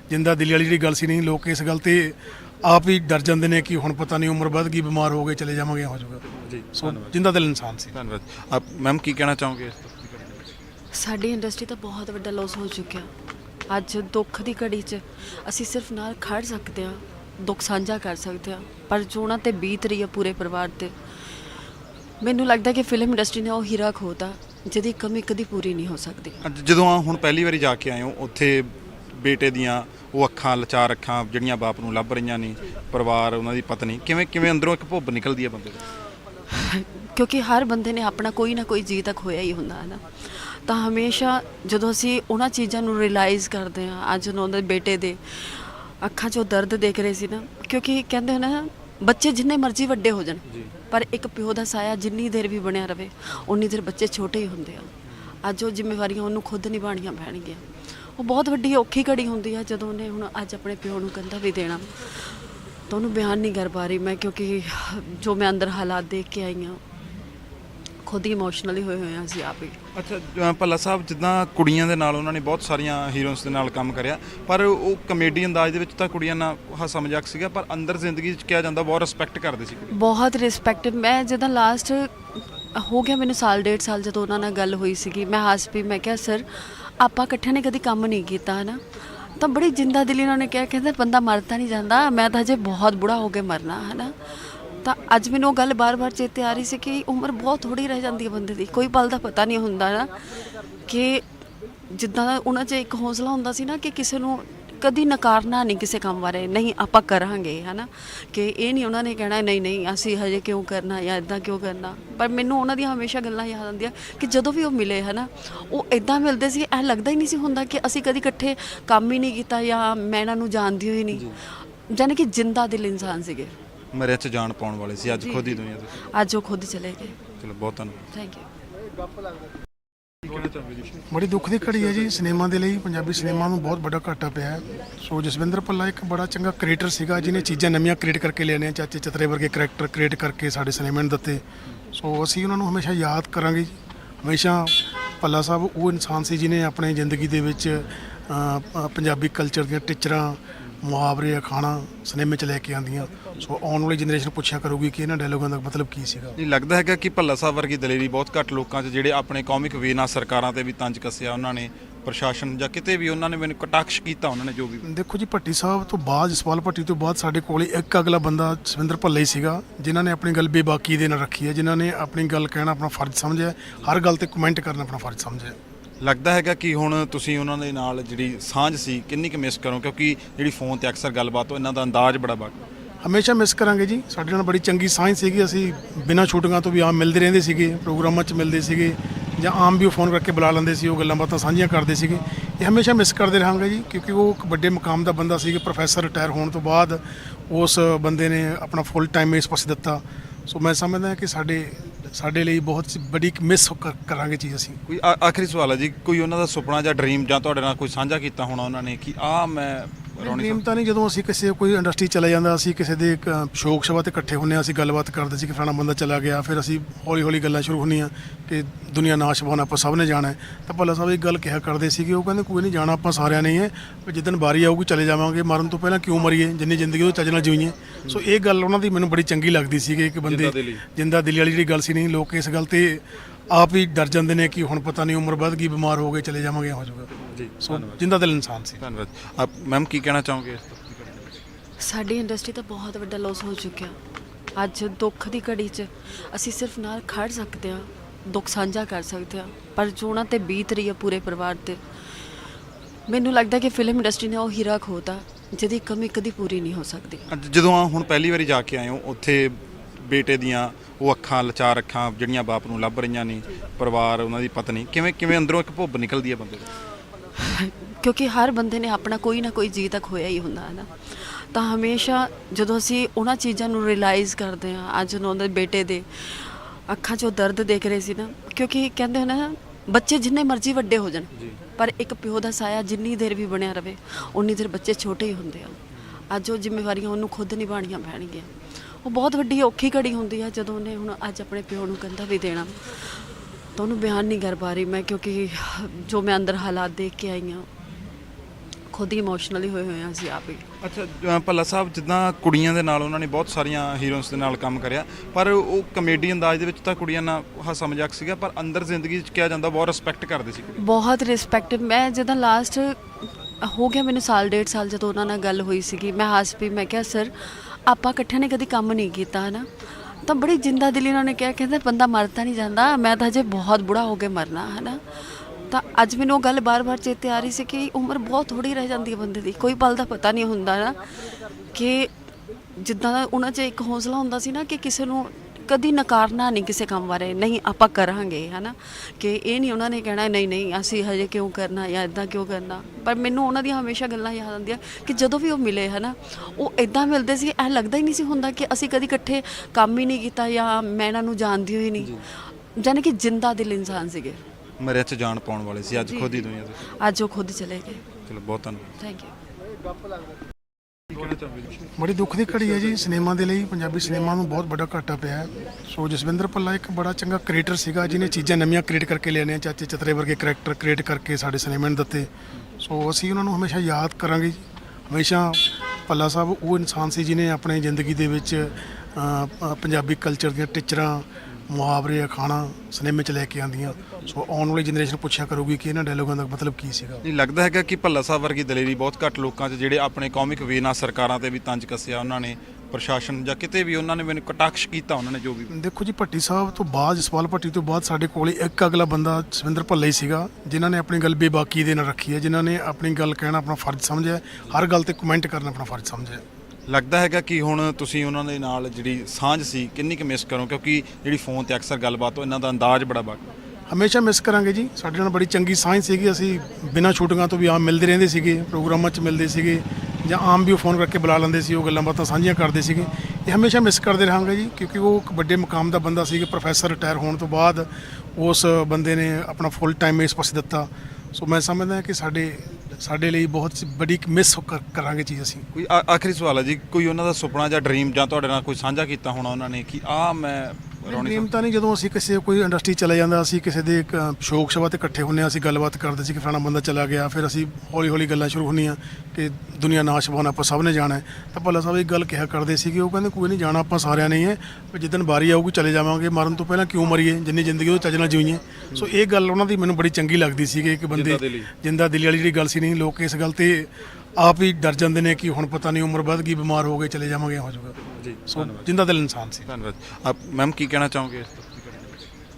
ਜਿੰਦਾ ਦਿਲੀ ਵਾਲੀ ਜਿਹੜੀ ਗੱਲ ਸੀ ਨਹੀਂ ਲੋਕ ਇਸ ਗੱਲ ਤੇ ਆਪ ਹੀ ਡਰ ਜਾਂਦੇ ਨੇ ਕਿ ਹੁਣ ਪਤਾ ਨਹੀਂ ਉਮਰ ਵੱਧ ਗਈ ਬਿਮਾਰ ਹੋ ਗਏ ਚਲੇ ਜਾਵਾਂਗੇ ਹੋ ਜਾਊਗਾ ਜੀ ਸੋ ਜਿੰਦਾ ਦਿਲ ਇਨਸਾਨ ਸੀ। ਧੰਨਵਾਦ। ਆਪ ਮੈਮ ਕੀ ਕਹਿਣਾ ਚਾਹੋਗੇ ਇਸ ਤੋਂ ਸਾਡੀ ਇੰਡਸਟਰੀ ਤਾਂ ਬਹੁਤ ਵੱਡਾ ਲਾਸ ਹੋ ਚੁੱਕਿਆ। ਅੱਜ ਦੁੱਖ ਦੀ ਘੜੀ 'ਚ ਅਸੀਂ ਸਿਰਫ ਨਾਲ ਖੜ ਸਕਦੇ ਹਾਂ ਦੁੱਖ ਸਾਂਝਾ ਕਰ ਸਕਦੇ ਹਾਂ ਪਰ ਜੋ ਉਹਨਾਂ ਤੇ ਬੀਤ ਰਹੀ ਹੈ ਪੂਰੇ ਪਰਿਵਾਰ ਤੇ। ਮੈਨੂੰ ਲੱਗਦਾ ਕਿ ਫਿਲਮ ਇੰਡਸਟਰੀ ਨੇ ਉਹ ਹੀਰਾ ਖੋਤਾ ਜਿਹਦੀ ਕਮੀ ਕਦੀ ਪੂਰੀ ਨਹੀਂ ਹੋ ਸਕਦੀ। ਅੱਜ ਜਦੋਂ ਆ ਹੁਣ ਪਹਿਲੀ ਵਾਰੀ ਜਾ ਕੇ ਆਏ ਹੋ ਉੱਥੇ ਬੇਟੇ ਦੀਆਂ ਉਹ ਅੱਖਾਂ ਲਚਾਰ ਅੱਖਾਂ ਜਿਹੜੀਆਂ ਬਾਪ ਨੂੰ ਲੱਭ ਰਹੀਆਂ ਨੇ ਪਰਿਵਾਰ ਉਹਨਾਂ ਦੀ ਪਤਨੀ ਕਿਵੇਂ ਕਿਵੇਂ ਅੰਦਰੋਂ ਇੱਕ ਭੁੱਬ ਨਿਕਲਦੀ ਹੈ ਬੰਦੇ ਦੀ? ਕਿਉਂਕਿ ਹਰ ਬੰਦੇ ਨੇ ਆਪਣਾ ਕੋਈ ਨਾ ਕੋਈ ਜੀ ਤੱਕ ਹੋਇਆ ਹੀ ਹੁੰਦਾ ਹੈ ਨਾ? ਤਾਂ ਹਮੇਸ਼ਾ ਜਦੋਂ ਅਸੀਂ ਉਹਨਾਂ ਚੀਜ਼ਾਂ ਨੂੰ ਰਿਅਲਾਈਜ਼ ਕਰਦੇ ਹਾਂ ਅੱਜ ਉਹਨਾਂ ਦੇ ਬੇਟੇ ਦੇ ਅੱਖਾਂ 'ਚ ਉਹ ਦਰਦ ਦੇਖ ਰਹੇ ਸੀ ਨਾ ਕਿਉਂਕਿ ਕਹਿੰਦੇ ਹਨ ਬੱਚੇ ਜਿੰਨੇ ਮਰਜ਼ੀ ਵੱਡੇ ਹੋ ਜਾਣ ਪਰ ਇੱਕ ਪਿਓ ਦਾ ਸਾਇਆ ਜਿੰਨੀ ਦੇਰ ਵੀ ਬਣਿਆ ਰਵੇ ਉਨੀ ਦੇਰ ਬੱਚੇ ਛੋਟੇ ਹੀ ਹੁੰਦੇ ਆ। ਅੱਜ ਉਹ ਜ਼ਿੰਮੇਵਾਰੀਆਂ ਉਹਨੂੰ ਖੁਦ ਨਿਭਾਉਣੀਆਂ ਪੈਣਗੀਆਂ। ਉਹ ਬਹੁਤ ਵੱਡੀ ਔਖੀ ਘੜੀ ਹੁੰਦੀ ਆ ਜਦੋਂ ਉਹਨੇ ਹੁਣ ਅੱਜ ਆਪਣੇ ਪਿਓ ਨੂੰ ਕੰਧਾ ਵੀ ਦੇਣਾ। ਤਾਂ ਉਹਨੂੰ ਬਿਆਨ ਨਹੀਂ ਕਰ ਪਾ ਰਹੀ ਮੈਂ ਕਿਉਂਕਿ ਜੋ ਮੈਂ ਅੰਦਰ ਹਾਲਾਤ ਦੇਖ ਕੇ ਆਈ ਹਾਂ ਖੁਦ ਹੀ ਇਮੋਸ਼ਨਲੀ ਹੋਏ ਹੋਏ ਹਾਂ ਅਸੀਂ ਆਪ ਹੀ। ਅੱਛਾ ਭੱਲਾ ਸਾਹਿਬ ਜਿੱਦਾਂ ਕੁੜੀਆਂ ਦੇ ਨਾਲ ਉਹਨਾਂ ਨੇ ਬਹੁਤ ਸਾਰੀਆਂ ਹੀਰੋਇਨਸ ਦੇ ਨਾਲ ਕੰਮ ਕਰਿਆ ਪਰ ਉਹ ਕਮੇਡੀ ਅੰਦਾਜ਼ ਦੇ ਵਿੱਚ ਤਾਂ ਕੁੜੀਆਂ ਨਾਲ ਹਾਸਾ ਮਜ਼ਾਕ ਸੀਗਾ ਪਰ ਅੰਦਰ ਜ਼ਿੰਦਗੀ 'ਚ ਕਿਹਾ ਜਾਂਦਾ ਬਹੁਤ ਰਿਸਪੈਕਟ ਕਰਦੇ ਸੀ ਕੁੜੀ ਬਹੁਤ ਰਿਸਪੈਕਟ ਮੈਂ ਜਦੋਂ ਲਾਸਟ ਹੋ ਗਿਆ ਮੈਨੂੰ ਸਾਲ ਡੇਢ ਸਾਲ ਜਦੋਂ ਉਹਨਾਂ ਨਾਲ ਗੱਲ ਹੋਈ ਸੀਗੀ ਮੈਂ ਹੱਸ ਪਈ ਮੈਂ ਕਿਹਾ ਸਰ ਆਪਾਂ ਇਕੱਠਿਆਂ ਨੇ ਕਦੀ ਕੰਮ ਨਹੀਂ ਕੀਤਾ, ਹਨਾ? ਤਾਂ ਬੜੀ ਜਿੰਦਾ ਦਿਲੀ ਉਹਨਾਂ ਨੇ ਕਿਹਾ, ਕਹਿੰਦੇ ਬੰਦਾ ਮਰਦਾ ਨਹੀਂ ਜਾਂਦਾ, ਮੈਂ ਤਾਂ ਹਜੇ ਬਹੁਤ ਬੁੜਾ ਹੋ ਕੇ ਮਰਨਾ, ਹਨਾ? ਤਾਂ ਅੱਜ ਮੈਨੂੰ ਉਹ ਗੱਲ ਬਾਰ-ਬਾਰ ਚੇਤੇ ਆ ਰਹੀ ਸੀ ਕਿ ਉਮਰ ਬਹੁਤ ਥੋੜੀ ਰਹਿ ਜਾਂਦੀ ਹੈ ਬੰਦੇ ਦੀ, ਕੋਈ ਪਲ ਦਾ ਪਤਾ ਨਹੀਂ ਹੁੰਦਾ ਨਾ ਕਿ ਜਿੱਦਾਂ ਦਾ ਉਹਨਾਂ 'ਚ ਇੱਕ ਹੌਸਲਾ ਹੁੰਦਾ ਸੀ ਨਾ ਕਿ ਕਿਸੇ ਨੂੰ ਕਦੀ ਨਕਾਰਨਾ ਨਹੀਂ ਕਿਸੇ ਕੰਮ ਬਾਰੇ ਨਹੀਂ ਆਪਾਂ ਕਰਾਂਗੇ ਹਨਾ? ਕਿ ਇਹ ਨਹੀਂ ਉਹਨਾਂ ਨੇ ਕਹਿਣਾ ਨਹੀਂ ਨਹੀਂ ਅਸੀਂ ਹਜੇ ਕਿਉਂ ਕਰਨਾ ਜਾਂ ਇਦਾਂ ਕਿਉਂ ਕਰਨਾ? ਪਰ ਮੈਨੂੰ ਉਹਨਾਂ ਦੀਆਂ ਹਮੇਸ਼ਾ ਗੱਲਾਂ ਯਾਦ ਆਉਂਦੀਆਂ ਕਿ ਜਦੋਂ ਵੀ ਉਹ ਮਿਲੇ ਹਨਾ ਉਹ ਇਦਾਂ ਮਿਲਦੇ ਸੀ ਐ ਲੱਗਦਾ ਹੀ ਨਹੀਂ ਸੀ ਹੁੰਦਾ ਕਿ ਅਸੀਂ ਕਦੀ ਇਕੱਠੇ ਕੰਮ ਹੀ ਨਹੀਂ ਕੀਤਾ ਜਾਂ ਮੈਂ ਇਹਨਾਂ ਨੂੰ ਜਾਣਦੀ ਹੋਈ ਨਹੀਂ। ਜਾਨੀ ਕਿ ਜਿੰਦਾ ਦਿਲ ਇਨਸਾਨ ਸੀਗੇ। ਮਰਿਆ ਚ ਜਾਨ ਪਾਉਣ ਵਾਲੇ ਸੀ ਅੱਜ ਖੁਦ ਹੀ ਦੁਨੀਆ ਦੇ ਅੱਜ ਉਹ ਖੁਦ ਚਲੇ ਗਏ। ਚਲੋ ਬਹੁਤ ਧੰਨਵਾਦ। ਥੈਂਕ ਯੂ ਬੜੀ ਦੁੱਖ ਦੀ ਘੜੀ ਹੈ ਜੀ। ਸਿਨੇਮਾ ਦੇ ਲਈ ਪੰਜਾਬੀ ਸਿਨੇਮਾ ਨੂੰ ਬਹੁਤ ਵੱਡਾ ਘਾਟਾ ਪਿਆ ਹੈ। ਸੋ ਜਸਵਿੰਦਰ ਭੱਲਾ ਇੱਕ ਬੜਾ ਚੰਗਾ ਕ੍ਰੀਏਟਰ ਸੀਗਾ, ਜਿਹਨੇ ਚੀਜ਼ਾਂ ਨਵੀਆਂ ਕ੍ਰੀਏਟ ਕਰਕੇ ਲਿਆਉਣੀਆਂ ਚਾਚੇ ਚਤਰੇ ਵਰਗੇ ਕਰੈਕਟਰ ਕ੍ਰੀਏਟ ਕਰਕੇ ਸਾਡੇ ਸਿਨੇਮਾ ਨੂੰ ਦਿੱਤੇ। ਸੋ ਅਸੀਂ ਉਹਨਾਂ ਨੂੰ ਹਮੇਸ਼ਾ ਯਾਦ ਕਰਾਂਗੇ ਜੀ। ਹਮੇਸ਼ਾ ਭੱਲਾ ਸਾਹਿਬ ਉਹ ਇਨਸਾਨ ਸੀ ਜਿਹਨੇ ਆਪਣੀ ਜ਼ਿੰਦਗੀ ਦੇ ਵਿੱਚ ਪੰਜਾਬੀ ਕਲਚਰ ਦੀਆਂ ਟੀਚਰਾਂ ਮੁਹਾਵਰੇ ਅਖਾਣਾ ਸਿਨੇਮੇ 'ਚ ਲੈ ਕੇ ਆਂਦੀਆਂ ਸੋ ਆਉਣ ਵਾਲੀ ਜਨਰੇਸ਼ਨ ਪੁੱਛਿਆ ਕਰੂਗੀ ਕਿ ਇਹਨਾਂ ਡਾਇਲੋਗਾਂ ਦਾ ਮਤਲਬ ਕੀ ਸੀਗਾ। ਨਹੀਂ ਲੱਗਦਾ ਹੈਗਾ ਕਿ ਭੱਲਾ ਸਾਹਿਬ ਵਰਗੀ ਦਲੇਰੀ ਬਹੁਤ ਘੱਟ ਲੋਕਾਂ 'ਚ ਜਿਹੜੇ ਆਪਣੇ ਕੌਮਿਕ ਵੇ ਨਾਲ ਸਰਕਾਰਾਂ ਤੇ ਵੀ ਤੰਜ ਕੱਸਿਆ ਉਹਨਾਂ ਨੇ ਪ੍ਰਸ਼ਾਸਨ ਜਾਂ ਕਿਤੇ ਵੀ ਉਹਨਾਂ ਨੇ ਮੈਨੂੰ ਕਟਾਕਸ਼ ਕੀਤਾ ਉਹਨਾਂ ਨੇ ਜੋ ਵੀ। ਦੇਖੋ ਜੀ ਭੱਟੀ ਸਾਹਿਬ ਤੋਂ ਬਾਅਦ ਜਸਪਾਲ ਭੱਟੀ ਤੋਂ ਬਾਅਦ ਸਾਡੇ ਕੋਲੇ ਇੱਕ ਅਗਲਾ ਬੰਦਾ ਸਵਿੰਦਰ ਭੱਲਾ ਹੀ ਸੀਗਾ ਜਿਨ੍ਹਾਂ ਨੇ ਆਪਣੀ ਗੱਲ ਬੇਬਾਕੀ ਦੇ ਨਾਲ ਰੱਖੀ ਹੈ ਜਿਨ੍ਹਾਂ ਨੇ ਆਪਣੀ ਗੱਲ ਕਹਿਣਾ ਆਪਣਾ ਫਰਜ਼ ਸਮਝਿਆ ਹਰ ਗੱਲ ਤੇ ਕਮੈਂਟ ਕਰਨਾ ਆਪਣਾ ਫਰਜ਼ ਸਮਝਿਆ। ਲੱਗਦਾ ਹੈਗਾ ਕਿ ਹੁਣ ਤੁਸੀਂ ਉਹਨਾਂ ਦੇ ਨਾਲ ਜਿਹੜੀ ਸਾਂਝ ਸੀ, ਕਿੰਨੀ ਕੁ ਮਿਸ ਕਰੋ ਕਿਉਂਕਿ ਜਿਹੜੀ ਫੋਨ ਤੇ ਅਕਸਰ ਗੱਲਬਾਤ ਹੋ ਇਹਨਾਂ ਦਾ ਅੰਦਾਜ਼ ਬੜਾ ਬਾਕੀ ਹਮੇਸ਼ਾ ਮਿਸ ਕਰਾਂਗੇ ਜੀ। ਸਾਡੇ ਨਾਲ ਬੜੀ ਚੰਗੀ ਸਾਂਝ ਸੀਗੀ। ਅਸੀਂ ਬਿਨਾਂ ਛੁੱਟੀਆਂ ਤੋਂ ਵੀ ਆਮ ਮਿਲਦੇ ਰਹਿੰਦੇ ਸੀਗੇ, ਪ੍ਰੋਗਰਾਮਾਂ 'ਚ ਮਿਲਦੇ ਸੀਗੇ ਜਾਂ ਆਮ ਵੀ ਉਹ ਫੋਨ ਕਰਕੇ ਬੁਲਾ ਲੈਂਦੇ ਸੀ, ਉਹ ਗੱਲਾਂ ਬਾਤਾਂ ਸਾਂਝੀਆਂ ਕਰਦੇ ਸੀਗੇ। ਇਹ ਹਮੇਸ਼ਾ ਮਿਸ ਕਰਦੇ ਰਹਾਂਗੇ ਜੀ, ਕਿਉਂਕਿ ਉਹ ਇੱਕ ਵੱਡੇ ਮੁਕਾਮ ਦਾ ਬੰਦਾ ਸੀਗਾ ਪ੍ਰੋਫੈਸਰ ਰਿਟਾਇਰ ਹੋਣ ਤੋਂ ਬਾਅਦ ਉਸ ਬੰਦੇ ਨੇ ਆਪਣਾ ਫੁੱਲ ਟਾਈਮ ਇਸ ਪਾਸੇ ਦਿੱਤਾ। ਸੋ ਮੈਂ ਸਮਝਦਾ ਕਿ ਸਾਡੇ ਸਾਡੇ ਲਈ ਬਹੁਤ ਵੱਡੀ ਮਿਸ ਕਰਾਂਗੇ ਚੀਜ਼ ਅਸੀਂ। ਕੋਈ ਆ- ਆਖਰੀ ਸਵਾਲ ਹੈ ਜੀ, ਕੋਈ ਉਹਨਾਂ ਦਾ ਸੁਪਨਾ ਜਾਂ ਡ੍ਰੀਮ ਜਾਂ ਤੁਹਾਡੇ ਨਾਲ ਕੋਈ ਸਾਂਝਾ ਕੀਤਾ ਹੋਣਾ ਉਹਨਾਂ ਨੇ ਕਿ ਆ ਮੈਂ ਰੌਣੀ ਡ੍ਰੀਮ ਤਾਂ ਨਹੀਂ ਜਦੋਂ ਅਸੀਂ ਕਿਸੇ ਕੋਈ ਇੰਡਸਟਰੀ ਚਲਾ ਜਾਂਦਾ ਅਸੀਂ ਕਿਸੇ ਦੇ ਇੱਕ, ਅ, ਸ਼ੌਕ ਸਭਾ ਤੇ ਇਕੱਠੇ ਹੁੰਨੇ ਹਾਂ ਅਸੀਂ ਗੱਲਬਾਤ ਕਰਦੇ ਸੀ ਕਿ ਫਲਾਣਾ ਬੰਦਾ ਚਲਾ ਗਿਆ ਫਿਰ ਅਸੀਂ ਹੌਲੀ ਹੌਲੀ ਗੱਲਾਂ ਸ਼ੁਰੂ ਹੁੰਦੀਆਂ ਕਿ ਦੁਨੀਆ ਨਾਸ਼ ਹੋਣਾ ਆਪਾਂ ਸਭ ਨੇ ਜਾਣਾ ਹੈ। ਤਾਂ ਭੱਲਾ ਸਾਹਿਬ ਇੱਕ ਗੱਲ ਕਿਹਾ ਕਰਦੇ ਸੀ ਕਿ ਉਹ ਕਹਿੰਦੇ ਕੋਈ ਨਹੀਂ ਜਾਣਾ ਆਪਾਂ ਸਾਰਿਆਂ ਨੇ ਹੀ ਹੈ ਪਰ ਜਿੱਦਣ ਵਾਰੀ ਆਊਗੀ ਚਲੇ ਜਾਵਾਂਗੇ ਮਰਨ ਤੋਂ ਪਹਿਲਾਂ ਕਿਉਂ ਮਰੀਏ? ਜਿੰਨੀ ਜ਼ਿੰਦਗੀ ਉਹ ਚੱਜ ਨਾਲ ਜਿਉਈਏ ਸੋ ਇਹ ਗੱਲ ਉਹਨਾਂ ਦੀ ਮੈਨੂੰ ਬੜੀ ਚੰਗੀ ਲੱਗਦੀ ਸੀ ਕਿ ਇੱਕ ਬੰਦੇ। ਜਿੰਦਾ ਦਿਲੀ ਵਾਲੀ ਜਿਹੜੀ ਗੱਲ ਸੀ ਨਹੀਂ ਲੋਕ ਇਸ ਗੱਲ ਤੇ ਆਪ ਹੀ ਡਰ ਜਾਂਦੇ ਨੇ ਕਿ ਹੁਣ ਪਤਾ ਨਹੀਂ ਉਮਰ ਵੱਧ ਗਈ ਬਿਮਾਰ ਹੋ ਗਏ ਚਲੇ ਜਾਵਾਂਗੇ ਹੋ ਜਾਊਗਾ। ਜੀ ਸੋ ਜਿੰਦਾ ਦਿਲ ਇਨਸਾਨ ਸੀ। ਧੰਨਵਾਦ। ਆਪ ਮੈਮ ਕੀ ਕਹਿਣਾ ਚਾਹੋਗੇ ਇਸ ਤੋਂ ਸਾਡੀ ਇੰਡਸਟਰੀ ਦਾ ਬਹੁਤ ਵੱਡਾ ਲਾਸ ਹੋ ਚੁੱਕਿਆ। ਅੱਜ ਦੁੱਖ ਦੀ ਘੜੀ 'ਚ ਅਸੀਂ ਸਿਰਫ ਨਾਲ ਖੜ ਸਕਦੇ ਹਾਂ ਦੁੱਖ ਸਾਂਝਾ ਕਰ ਸਕਦੇ ਹਾਂ ਪਰ ਜੋ ਉਹਨਾਂ ਤੇ ਬੀਤ ਰਹੀ ਹੈ ਪੂਰੇ ਪਰਿਵਾਰ ਤੇ। ਮੈਨੂੰ ਲੱਗਦਾ ਕਿ ਫਿਲਮ ਇੰਡਸਟਰੀ ਨੇ ਉਹ ਹੀਰਾ ਖੋਤਾ ਜਿਹਦੀ ਕਮੀ ਕਦੀ ਪੂਰੀ ਨਹੀਂ ਹੋ ਸਕਦੀ। ਅੱਜ ਜਦੋਂ ਆ ਹੁਣ ਪਹਿਲੀ ਵਾਰੀ ਜਾ ਕੇ ਆਏ ਹੋ ਉੱਥੇ ਬੇਟੇ ਦੀਆਂ ਉਹ ਅੱਖਾਂ ਲਚਾਰ ਅੱਖਾਂ ਜਿਹੜੀਆਂ ਬਾਪ ਨੂੰ ਲੱਭ ਰਹੀਆਂ ਨੇ ਪਰਿਵਾਰ ਉਹਨਾਂ ਦੀ ਪਤਨੀ ਕਿਵੇਂ ਕਿਵੇਂ ਅੰਦਰੋਂ ਇੱਕ ਭੁੱਬ ਨਿਕਲਦੀ ਹੈ ਬੰਦੇ ਦੀ? ਕਿਉਂਕਿ ਹਰ ਬੰਦੇ ਨੇ ਆਪਣਾ ਕੋਈ ਨਾ ਕੋਈ ਜੀ ਤੱਕ ਹੋਇਆ ਹੀ ਹੁੰਦਾ ਹੈ ਨਾ। ਤਾਂ ਹਮੇਸ਼ਾ ਜਦੋਂ ਅਸੀਂ ਉਹਨਾਂ ਚੀਜ਼ਾਂ ਨੂੰ ਰਿਅਲਾਈਜ਼ ਕਰਦੇ ਹਾਂ ਅੱਜ ਉਹਨਾਂ ਦੇ ਬੇਟੇ ਦੇ ਅੱਖਾਂ 'ਚੋਂ ਦਰਦ ਦੇਖ ਰਹੇ ਸੀ ਨਾ ਕਿਉਂਕਿ ਕਹਿੰਦੇ ਹੋ ਨਾ ਬੱਚੇ ਜਿੰਨੇ ਮਰਜ਼ੀ ਵੱਡੇ ਹੋ ਜਾਣ ਪਰ ਇੱਕ ਪਿਓ ਦਾ ਸਾਇਆ ਜਿੰਨੀ ਦੇਰ ਵੀ ਬਣਿਆ ਰਵੇ ਉਨੀ ਦੇਰ ਬੱਚੇ ਛੋਟੇ ਹੀ ਹੁੰਦੇ ਆ। ਅੱਜ ਉਹ ਜ਼ਿੰਮੇਵਾਰੀਆਂ ਉਹਨੂੰ ਖੁਦ ਨਿਭਾਉਣੀਆਂ ਪੈਣਗੀਆਂ। ਉਹ ਬਹੁਤ ਵੱਡੀ ਔਖੀ ਘੜੀ ਹੁੰਦੀ ਆ ਜਦੋਂ ਉਹਨੇ ਹੁਣ ਅੱਜ ਆਪਣੇ ਪਿਓ ਨੂੰ ਕੰਧਾ ਵੀ ਦੇਣਾ। ਤਾਂ ਉਹਨੂੰ ਬਿਆਨ ਨਹੀਂ ਕਰ ਪਾ ਰਹੀ ਮੈਂ ਕਿਉਂਕਿ ਜੋ ਮੈਂ ਅੰਦਰ ਹਾਲਾਤ ਦੇਖ ਕੇ ਆਈ ਹਾਂ ਖੁਦ ਹੀ ਇਮੋਸ਼ਨਲੀ ਹੋਏ ਹੋਏ ਹਾਂ ਅਸੀਂ ਆਪ ਹੀ। ਅੱਛਾ ਭੱਲਾ ਸਾਹਿਬ ਜਿੱਦਾਂ ਕੁੜੀਆਂ ਦੇ ਨਾਲ ਉਹਨਾਂ ਨੇ ਬਹੁਤ ਸਾਰੀਆਂ ਹੀਰੋਇਨਸ ਦੇ ਨਾਲ ਕੰਮ ਕਰਿਆ ਪਰ ਉਹ ਕਮੇਡੀ ਅੰਦਾਜ਼ ਦੇ ਵਿੱਚ ਤਾਂ ਕੁੜੀਆਂ ਨਾਲ ਹਾਸਾ ਮਜ਼ਾਕ ਸੀਗਾ ਪਰ ਅੰਦਰ ਜ਼ਿੰਦਗੀ 'ਚ ਕਿਹਾ ਜਾਂਦਾ ਬਹੁਤ ਰਿਸਪੈਕਟ ਕਰਦੇ ਸੀ ਕੁੜੀ ਬਹੁਤ ਰਿਸਪੈਕਟ ਮੈਂ ਜਦੋਂ ਲਾਸਟ ਹੋ ਗਿਆ ਮੈਨੂੰ ਸਾਲ ਡੇਢ ਸਾਲ ਜਦੋਂ ਉਹਨਾਂ ਨਾਲ ਗੱਲ ਹੋਈ ਸੀਗੀ ਮੈਂ ਹੱਸ ਪਈ ਮੈਂ ਕਿਹਾ ਸਰ ਆਪਾਂ ਇਕੱਠਿਆਂ ਨੇ ਕਦੀ ਕੰਮ ਨਹੀਂ ਕੀਤਾ ਹੈ ਨਾ ਤਾਂ ਬੜੀ ਜਿੰਦਾ ਦਿਲੀ ਉਹਨਾਂ ਨੇ ਕਿਹਾ, ਕਹਿੰਦੇ ਬੰਦਾ ਮਰਦਾ ਨਹੀਂ ਜਾਂਦਾ, ਮੈਂ ਤਾਂ ਹਜੇ ਬਹੁਤ ਬੁੜਾ ਹੋ ਕੇ ਮਰਨਾ ਹੈ ਨਾ ਤਾਂ ਅੱਜ ਮੈਨੂੰ ਉਹ ਗੱਲ ਬਾਰ-ਬਾਰ ਚੇਤੇ ਆ ਰਹੀ ਸੀ ਕਿ ਉਮਰ ਬਹੁਤ ਥੋੜੀ ਰਹਿ ਜਾਂਦੀ ਹੈ ਬੰਦੇ ਦੀ। ਕੋਈ ਪਲ ਦਾ ਪਤਾ ਨਹੀਂ ਹੁੰਦਾ ਨਾ ਕਿ ਜਿੱਦਾਂ ਦਾ ਉਹਨਾਂ 'ਚ ਇੱਕ ਹੌਸਲਾ ਹੁੰਦਾ ਸੀ ਨਾ ਕਿ ਕਿਸੇ ਨੂੰ ਕਦੀ ਨਕਾਰਨਾ ਨਹੀਂ ਕਿਸੇ ਕੰਮ ਬਾਰੇ ਨਹੀਂ ਆਪਾਂ ਕਰਾਂਗੇ ਹਨਾ? ਕਿ ਇਹ ਨਹੀਂ ਉਹਨਾਂ ਨੇ ਕਹਿਣਾ ਨਹੀਂ ਨਹੀਂ ਅਸੀਂ ਹਜੇ ਕਿਉਂ ਕਰਨਾ ਜਾਂ ਇਦਾਂ ਕਿਉਂ ਕਰਨਾ? ਪਰ ਮੈਨੂੰ ਉਹਨਾਂ ਦੀਆਂ ਹਮੇਸ਼ਾ ਗੱਲਾਂ ਯਾਦ ਆਉਂਦੀਆਂ ਕਿ ਜਦੋਂ ਵੀ ਉਹ ਮਿਲੇ ਹਨਾ ਉਹ ਇਦਾਂ ਮਿਲਦੇ ਸੀ ਐ ਲੱਗਦਾ ਹੀ ਨਹੀਂ ਸੀ ਹੁੰਦਾ ਕਿ ਅਸੀਂ ਕਦੀ ਇਕੱਠੇ ਕੰਮ ਹੀ ਨਹੀਂ ਕੀਤਾ ਜਾਂ ਮੈਂ ਇਹਨਾਂ ਨੂੰ ਜਾਣਦੀ ਹੋਈ ਨਹੀਂ। ਜਾਨੀ ਕਿ ਜਿੰਦਾ ਦਿਲ ਇਨਸਾਨ ਸੀਗੇ। ਮਰਿਆ 'ਚ ਜਾਣ ਪਾਉਣ ਵਾਲੇ ਸੀ ਅੱਜ ਖੁਦ ਹੀ। ਦੁਨੀਆ ਤੋਂ ਅੱਜ ਉਹ ਖੁਦ ਚਲੇ ਗਏ। ਚਲੋ ਬਹੁਤ ਧੰਨਵਾਦ। ਥੈਂਕ ਯੂ ਕਹਿਣਾ ਚਾਹੋਗੇ ਜੀ? ਬੜੀ ਦੁੱਖ ਦੀ ਘੜੀ ਹੈ ਜੀ ਸਿਨੇਮਾ ਦੇ ਲਈ ਪੰਜਾਬੀ ਸਿਨੇਮਾ ਨੂੰ ਬਹੁਤ ਵੱਡਾ ਘਾਟਾ ਪਿਆ ਹੈ ਸੋ ਜਸਵਿੰਦਰ ਭੱਲਾ ਇੱਕ ਬੜਾ ਚੰਗਾ ਕ੍ਰੀਏਟਰ ਸੀਗਾ, ਜਿਹਨੇ ਚੀਜ਼ਾਂ ਨਵੀਆਂ ਕ੍ਰੀਏਟ ਕਰਕੇ ਲਿਆਣੇ ਚਾਚੇ ਚਤਰੇ ਵਰਗੇ ਕਰੈਕਟਰ ਕ੍ਰੀਏਟ ਕਰਕੇ ਸਾਡੇ ਸਿਨੇਮੇ ਨੂੰ ਦਿੱਤੇ ਸੋ ਅਸੀਂ ਉਹਨਾਂ ਨੂੰ ਹਮੇਸ਼ਾ ਯਾਦ ਕਰਾਂਗੇ ਜੀ। ਹਮੇਸ਼ਾ ਭੱਲਾ ਸਾਹਿਬ ਉਹ ਇਨਸਾਨ ਸੀ ਜਿਨੇ ਆਪਣੀ ਜ਼ਿੰਦਗੀ ਦੇ ਵਿੱਚ ਪੰਜਾਬੀ ਕਲਚਰ ਦੀਆਂ ਟੀਚਰਾਂ ਮੁਹਾਵਰੇ ਅਖਾਣਾ ਸਿਨੇਮੇ 'ਚ ਲੈ ਕੇ ਆਂਦੀਆਂ ਸੋ ਆਉਣ ਵਾਲੀ ਜਨਰੇਸ਼ਨ ਪੁੱਛਿਆ ਕਰੂਗੀ ਕਿ ਇਹਨਾਂ ਡਾਇਲੋਗਾਂ ਦਾ ਮਤਲਬ ਕੀ ਸੀਗਾ। ਨਹੀਂ ਲੱਗਦਾ ਹੈਗਾ ਕਿ ਭੱਲਾ ਸਾਹਿਬ ਵਰਗੀ ਦਲੇਰੀ ਬਹੁਤ ਘੱਟ ਲੋਕਾਂ 'ਚ ਜਿਹੜੇ ਆਪਣੇ ਕੌਮਿਕ ਵੇ ਨਾਲ ਸਰਕਾਰਾਂ ਤੇ ਵੀ ਤੰਜ ਕੱਸਿਆ ਉਹਨਾਂ ਨੇ ਪ੍ਰਸ਼ਾਸਨ ਜਾਂ ਕਿਤੇ ਵੀ ਉਹਨਾਂ ਨੇ ਮੈਨੂੰ ਕਟਾਕਸ਼ ਕੀਤਾ ਉਹਨਾਂ ਨੇ ਜੋ ਵੀ। ਦੇਖੋ ਜੀ ਭੱਟੀ ਸਾਹਿਬ ਤੋਂ ਬਾਅਦ ਜਸਪਾਲ ਭੱਟੀ ਤੋਂ ਬਾਅਦ ਸਾਡੇ ਕੋਲੇ ਇੱਕ ਅਗਲਾ ਬੰਦਾ ਸਵਿੰਦਰ ਭੱਲਾ ਹੀ ਸੀਗਾ ਜਿਨ੍ਹਾਂ ਨੇ ਆਪਣੀ ਗੱਲ ਬੇਬਾਕੀ ਦੇ ਨਾਲ ਰੱਖੀ ਹੈ ਜਿਨ੍ਹਾਂ ਨੇ ਆਪਣੀ ਗੱਲ ਕਹਿਣਾ ਆਪਣਾ ਫਰਜ਼ ਸਮਝਿਆ ਹਰ ਗੱਲ ਤੇ ਕਮੈਂਟ ਕਰਨਾ ਆਪਣਾ ਫਰਜ਼ ਸਮਝਿਆ ਲੱਗਦਾ ਹੈਗਾ ਕਿ ਹੁਣ ਤੁਸੀਂ ਉਹਨਾਂ ਦੇ ਨਾਲ ਜਿਹੜੀ ਸਾਂਝ ਸੀ, ਕਿੰਨੀ ਕੁ ਮਿਸ ਕਰੋ ਕਿਉਂਕਿ ਜਿਹੜੀ ਫੋਨ ਤੇ ਅਕਸਰ ਗੱਲਬਾਤ ਹੋ ਇਹਨਾਂ ਦਾ ਅੰਦਾਜ਼ ਬੜਾ ਬਾਕੀ ਹਮੇਸ਼ਾ ਮਿਸ ਕਰਾਂਗੇ ਜੀ। ਸਾਡੇ ਨਾਲ ਬੜੀ ਚੰਗੀ ਸਾਂਝ ਸੀਗੀ। ਅਸੀਂ ਬਿਨਾਂ ਛੁੱਟੀਆਂ ਤੋਂ ਵੀ ਆਮ ਮਿਲਦੇ ਰਹਿੰਦੇ ਸੀਗੇ, ਪ੍ਰੋਗਰਾਮਾਂ 'ਚ ਮਿਲਦੇ ਸੀਗੇ ਜਾਂ ਆਮ ਵੀ ਉਹ ਫੋਨ ਕਰਕੇ ਬੁਲਾ ਲੈਂਦੇ ਸੀ, ਉਹ ਗੱਲਾਂ ਬਾਤਾਂ ਸਾਂਝੀਆਂ ਕਰਦੇ ਸੀਗੇ। ਇਹ ਹਮੇਸ਼ਾ ਮਿਸ ਕਰਦੇ ਰਹਾਂਗੇ ਜੀ, ਕਿਉਂਕਿ ਉਹ ਇੱਕ ਵੱਡੇ ਮੁਕਾਮ ਦਾ ਬੰਦਾ ਸੀਗਾ। ਪ੍ਰੋਫੈਸਰ ਰਿਟਾਇਰ ਹੋਣ ਤੋਂ ਬਾਅਦ ਉਸ ਬੰਦੇ ਨੇ ਆਪਣਾ ਫੁੱਲ ਟਾਈਮ ਇਸ ਪਾਸੇ ਦਿੱਤਾ। ਸੋ ਮੈਂ ਸਮਝਦਾ ਕਿ ਸਾਡੇ ਸਾਡੇ ਲਈ ਬਹੁਤ ਵੱਡੀ ਮਿਸ ਕਰਾਂਗੇ ਚੀਜ਼ ਅਸੀਂ। ਕੋਈ ਆ- ਆਖਰੀ ਸਵਾਲ ਹੈ ਜੀ, ਕੋਈ ਉਹਨਾਂ ਦਾ ਸੁਪਨਾ ਜਾਂ ਡ੍ਰੀਮ ਜਾਂ ਤੁਹਾਡੇ ਨਾਲ ਕੋਈ ਸਾਂਝਾ ਕੀਤਾ ਹੋਣਾ ਉਹਨਾਂ ਨੇ ਕਿ ਆ ਮੈਂ ਡ੍ਰੀਮ ਤਾਂ ਨਹੀਂ ਜਦੋਂ ਅਸੀਂ ਕਿਸੇ ਕੋਈ ਇੰਡਸਟਰੀ ਚਲੇ ਜਾਂਦਾ ਅਸੀਂ ਕਿਸੇ ਦੇ ਇੱਕ, ਸ਼ੋਕ ਸਭਾ ਤੇ ਇਕੱਠੇ ਹੁੰਨੇ ਅਸੀਂ ਗੱਲਬਾਤ ਕਰਦੇ ਸੀ ਕਿ ਫਲਾਣਾ ਬੰਦਾ ਚਲਾ ਗਿਆ ਫਿਰ ਅਸੀਂ ਹੌਲੀ ਹੌਲੀ ਗੱਲਾਂ ਸ਼ੁਰੂ ਹੁੰਦੀਆਂ ਕਿ ਦੁਨੀਆ ਨਾਸ਼ ਪਾਉਣ ਆਪਾਂ ਸਭ ਨੇ ਜਾਣਾ ਹੈ। ਤਾਂ ਭੱਲਾ ਸਾਹਿਬ ਇਹ ਗੱਲ ਕਿਹਾ ਕਰਦੇ ਸੀ ਕਿ ਉਹ ਕਹਿੰਦੇ ਕੋਈ ਨਹੀਂ ਜਾਣਾ ਆਪਾਂ ਸਾਰਿਆਂ ਨੇ ਹੀ ਹੈ ਪਰ ਜਿੱਦਣ ਵਾਰੀ ਆਊਗੀ ਚਲੇ ਜਾਵਾਂਗੇ ਮਰਨ ਤੋਂ ਪਹਿਲਾਂ ਕਿਉਂ ਮਰੀਏ? ਜਿੰਨੀ ਜ਼ਿੰਦਗੀ ਉਹ ਚੱਜ ਨਾਲ ਸੋ ਇਹ ਗੱਲ ਉਹਨਾਂ ਦੀ ਮੈਨੂੰ ਬੜੀ ਚੰਗੀ ਲੱਗਦੀ ਸੀ ਕਿ ਇੱਕ ਬੰਦੇ। ਜਿੰਦਾ ਦਿਲੀ ਵਾਲੀ ਜਿਹੜੀ ਗੱਲ ਸੀ ਨਹੀਂ ਲੋਕ ਇਸ ਗੱਲ ਤੇ ਆਪ ਹੀ ਡਰ ਜਾਂਦੇ ਨੇ ਕਿ ਹੁਣ ਪਤਾ ਨਹੀਂ ਉਮਰ ਵੱਧ ਗਈ ਬਿਮਾਰ ਹੋ ਗਏ ਚਲੇ ਜਾਵਾਂਗੇ ਹੋ ਜਾਊਗਾ ਜੀ ਸੋ ਜਿੰਦਾ ਦਿਲ ਇਨਸਾਨ ਸੀ। ਧੰਨਵਾਦ ਆਪ ਮੈਮ ਕੀ ਕਹਿਣਾ ਚਾਹੋਗੇ ਇਸ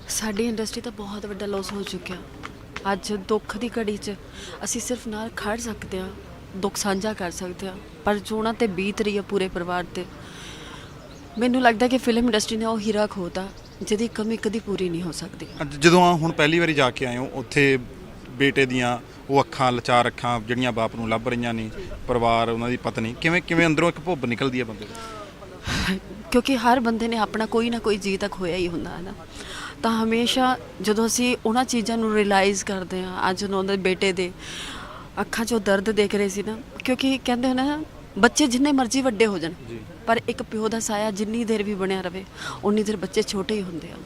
ਸਾਡੀ ਇੰਡਸਟਰੀ ਤਾਂ ਬਹੁਤ ਵੱਡਾ ਲਾਸ ਹੋ ਚੁੱਕਿਆ। ਅੱਜ ਦੁੱਖ ਦੀ ਘੜੀ 'ਚ ਅਸੀਂ ਸਿਰਫ ਨਾਲ ਖੜ ਸਕਦੇ ਹਾਂ ਦੁੱਖ ਸਾਂਝਾ ਕਰ ਸਕਦੇ ਹਾਂ ਪਰ ਜੋ ਉਹਨਾਂ ਤੇ ਬੀਤ ਰਹੀ ਹੈ ਪੂਰੇ ਪਰਿਵਾਰ ਤੇ। ਮੈਨੂੰ ਲੱਗਦਾ ਕਿ ਫਿਲਮ ਇੰਡਸਟਰੀ ਨੇ ਉਹ ਹੀਰਾ ਖੋਤਾ ਜਿਹਦੀ ਕਮੀ ਕਦੀ ਪੂਰੀ ਨਹੀਂ ਹੋ ਸਕਦੀ। ਅੱਜ ਜਦੋਂ ਆ ਹੁਣ ਪਹਿਲੀ ਵਾਰੀ ਜਾ ਕੇ ਆਏ ਹੋ ਉੱਥੇ ਬੇਟੇ ਦੀਆਂ ਉਹ ਅੱਖਾਂ ਲਚਾਰ ਅੱਖਾਂ ਜਿਹੜੀਆਂ ਬਾਪ ਨੂੰ ਲੱਭ ਰਹੀਆਂ ਨੇ ਪਰਿਵਾਰ ਉਹਨਾਂ ਦੀ ਪਤਨੀ ਕਿਵੇਂ ਕਿਵੇਂ ਅੰਦਰੋਂ ਇੱਕ ਭੁੱਬ ਨਿਕਲਦੀ ਹੈ ਬੰਦੇ ਦੀ? ਕਿਉਂਕਿ ਹਰ ਬੰਦੇ ਨੇ ਆਪਣਾ ਕੋਈ ਨਾ ਕੋਈ ਜੀ ਤੱਕ ਹੋਇਆ ਹੀ ਹੁੰਦਾ ਹੈ ਨਾ? ਤਾਂ ਹਮੇਸ਼ਾ ਜਦੋਂ ਅਸੀਂ ਉਹਨਾਂ ਚੀਜ਼ਾਂ ਨੂੰ ਰਿਅਲਾਈਜ਼ ਕਰਦੇ ਹਾਂ ਅੱਜ ਉਹਨਾਂ ਦੇ ਬੇਟੇ ਦੇ ਅੱਖਾਂ 'ਚੋਂ ਦਰਦ ਦੇਖ ਰਹੇ ਸੀ ਨਾ ਕਿਉਂਕਿ ਕਹਿੰਦੇ ਹੋ ਨਾ ਬੱਚੇ ਜਿੰਨੇ ਮਰਜ਼ੀ ਵੱਡੇ ਹੋ ਜਾਣ ਪਰ ਇੱਕ ਪਿਓ ਦਾ ਸਾਇਆ ਜਿੰਨੀ ਦੇਰ ਵੀ ਬਣਿਆ ਰਵੇ ਉਨੀ ਦੇਰ ਬੱਚੇ ਛੋਟੇ ਹੀ ਹੁੰਦੇ ਆ।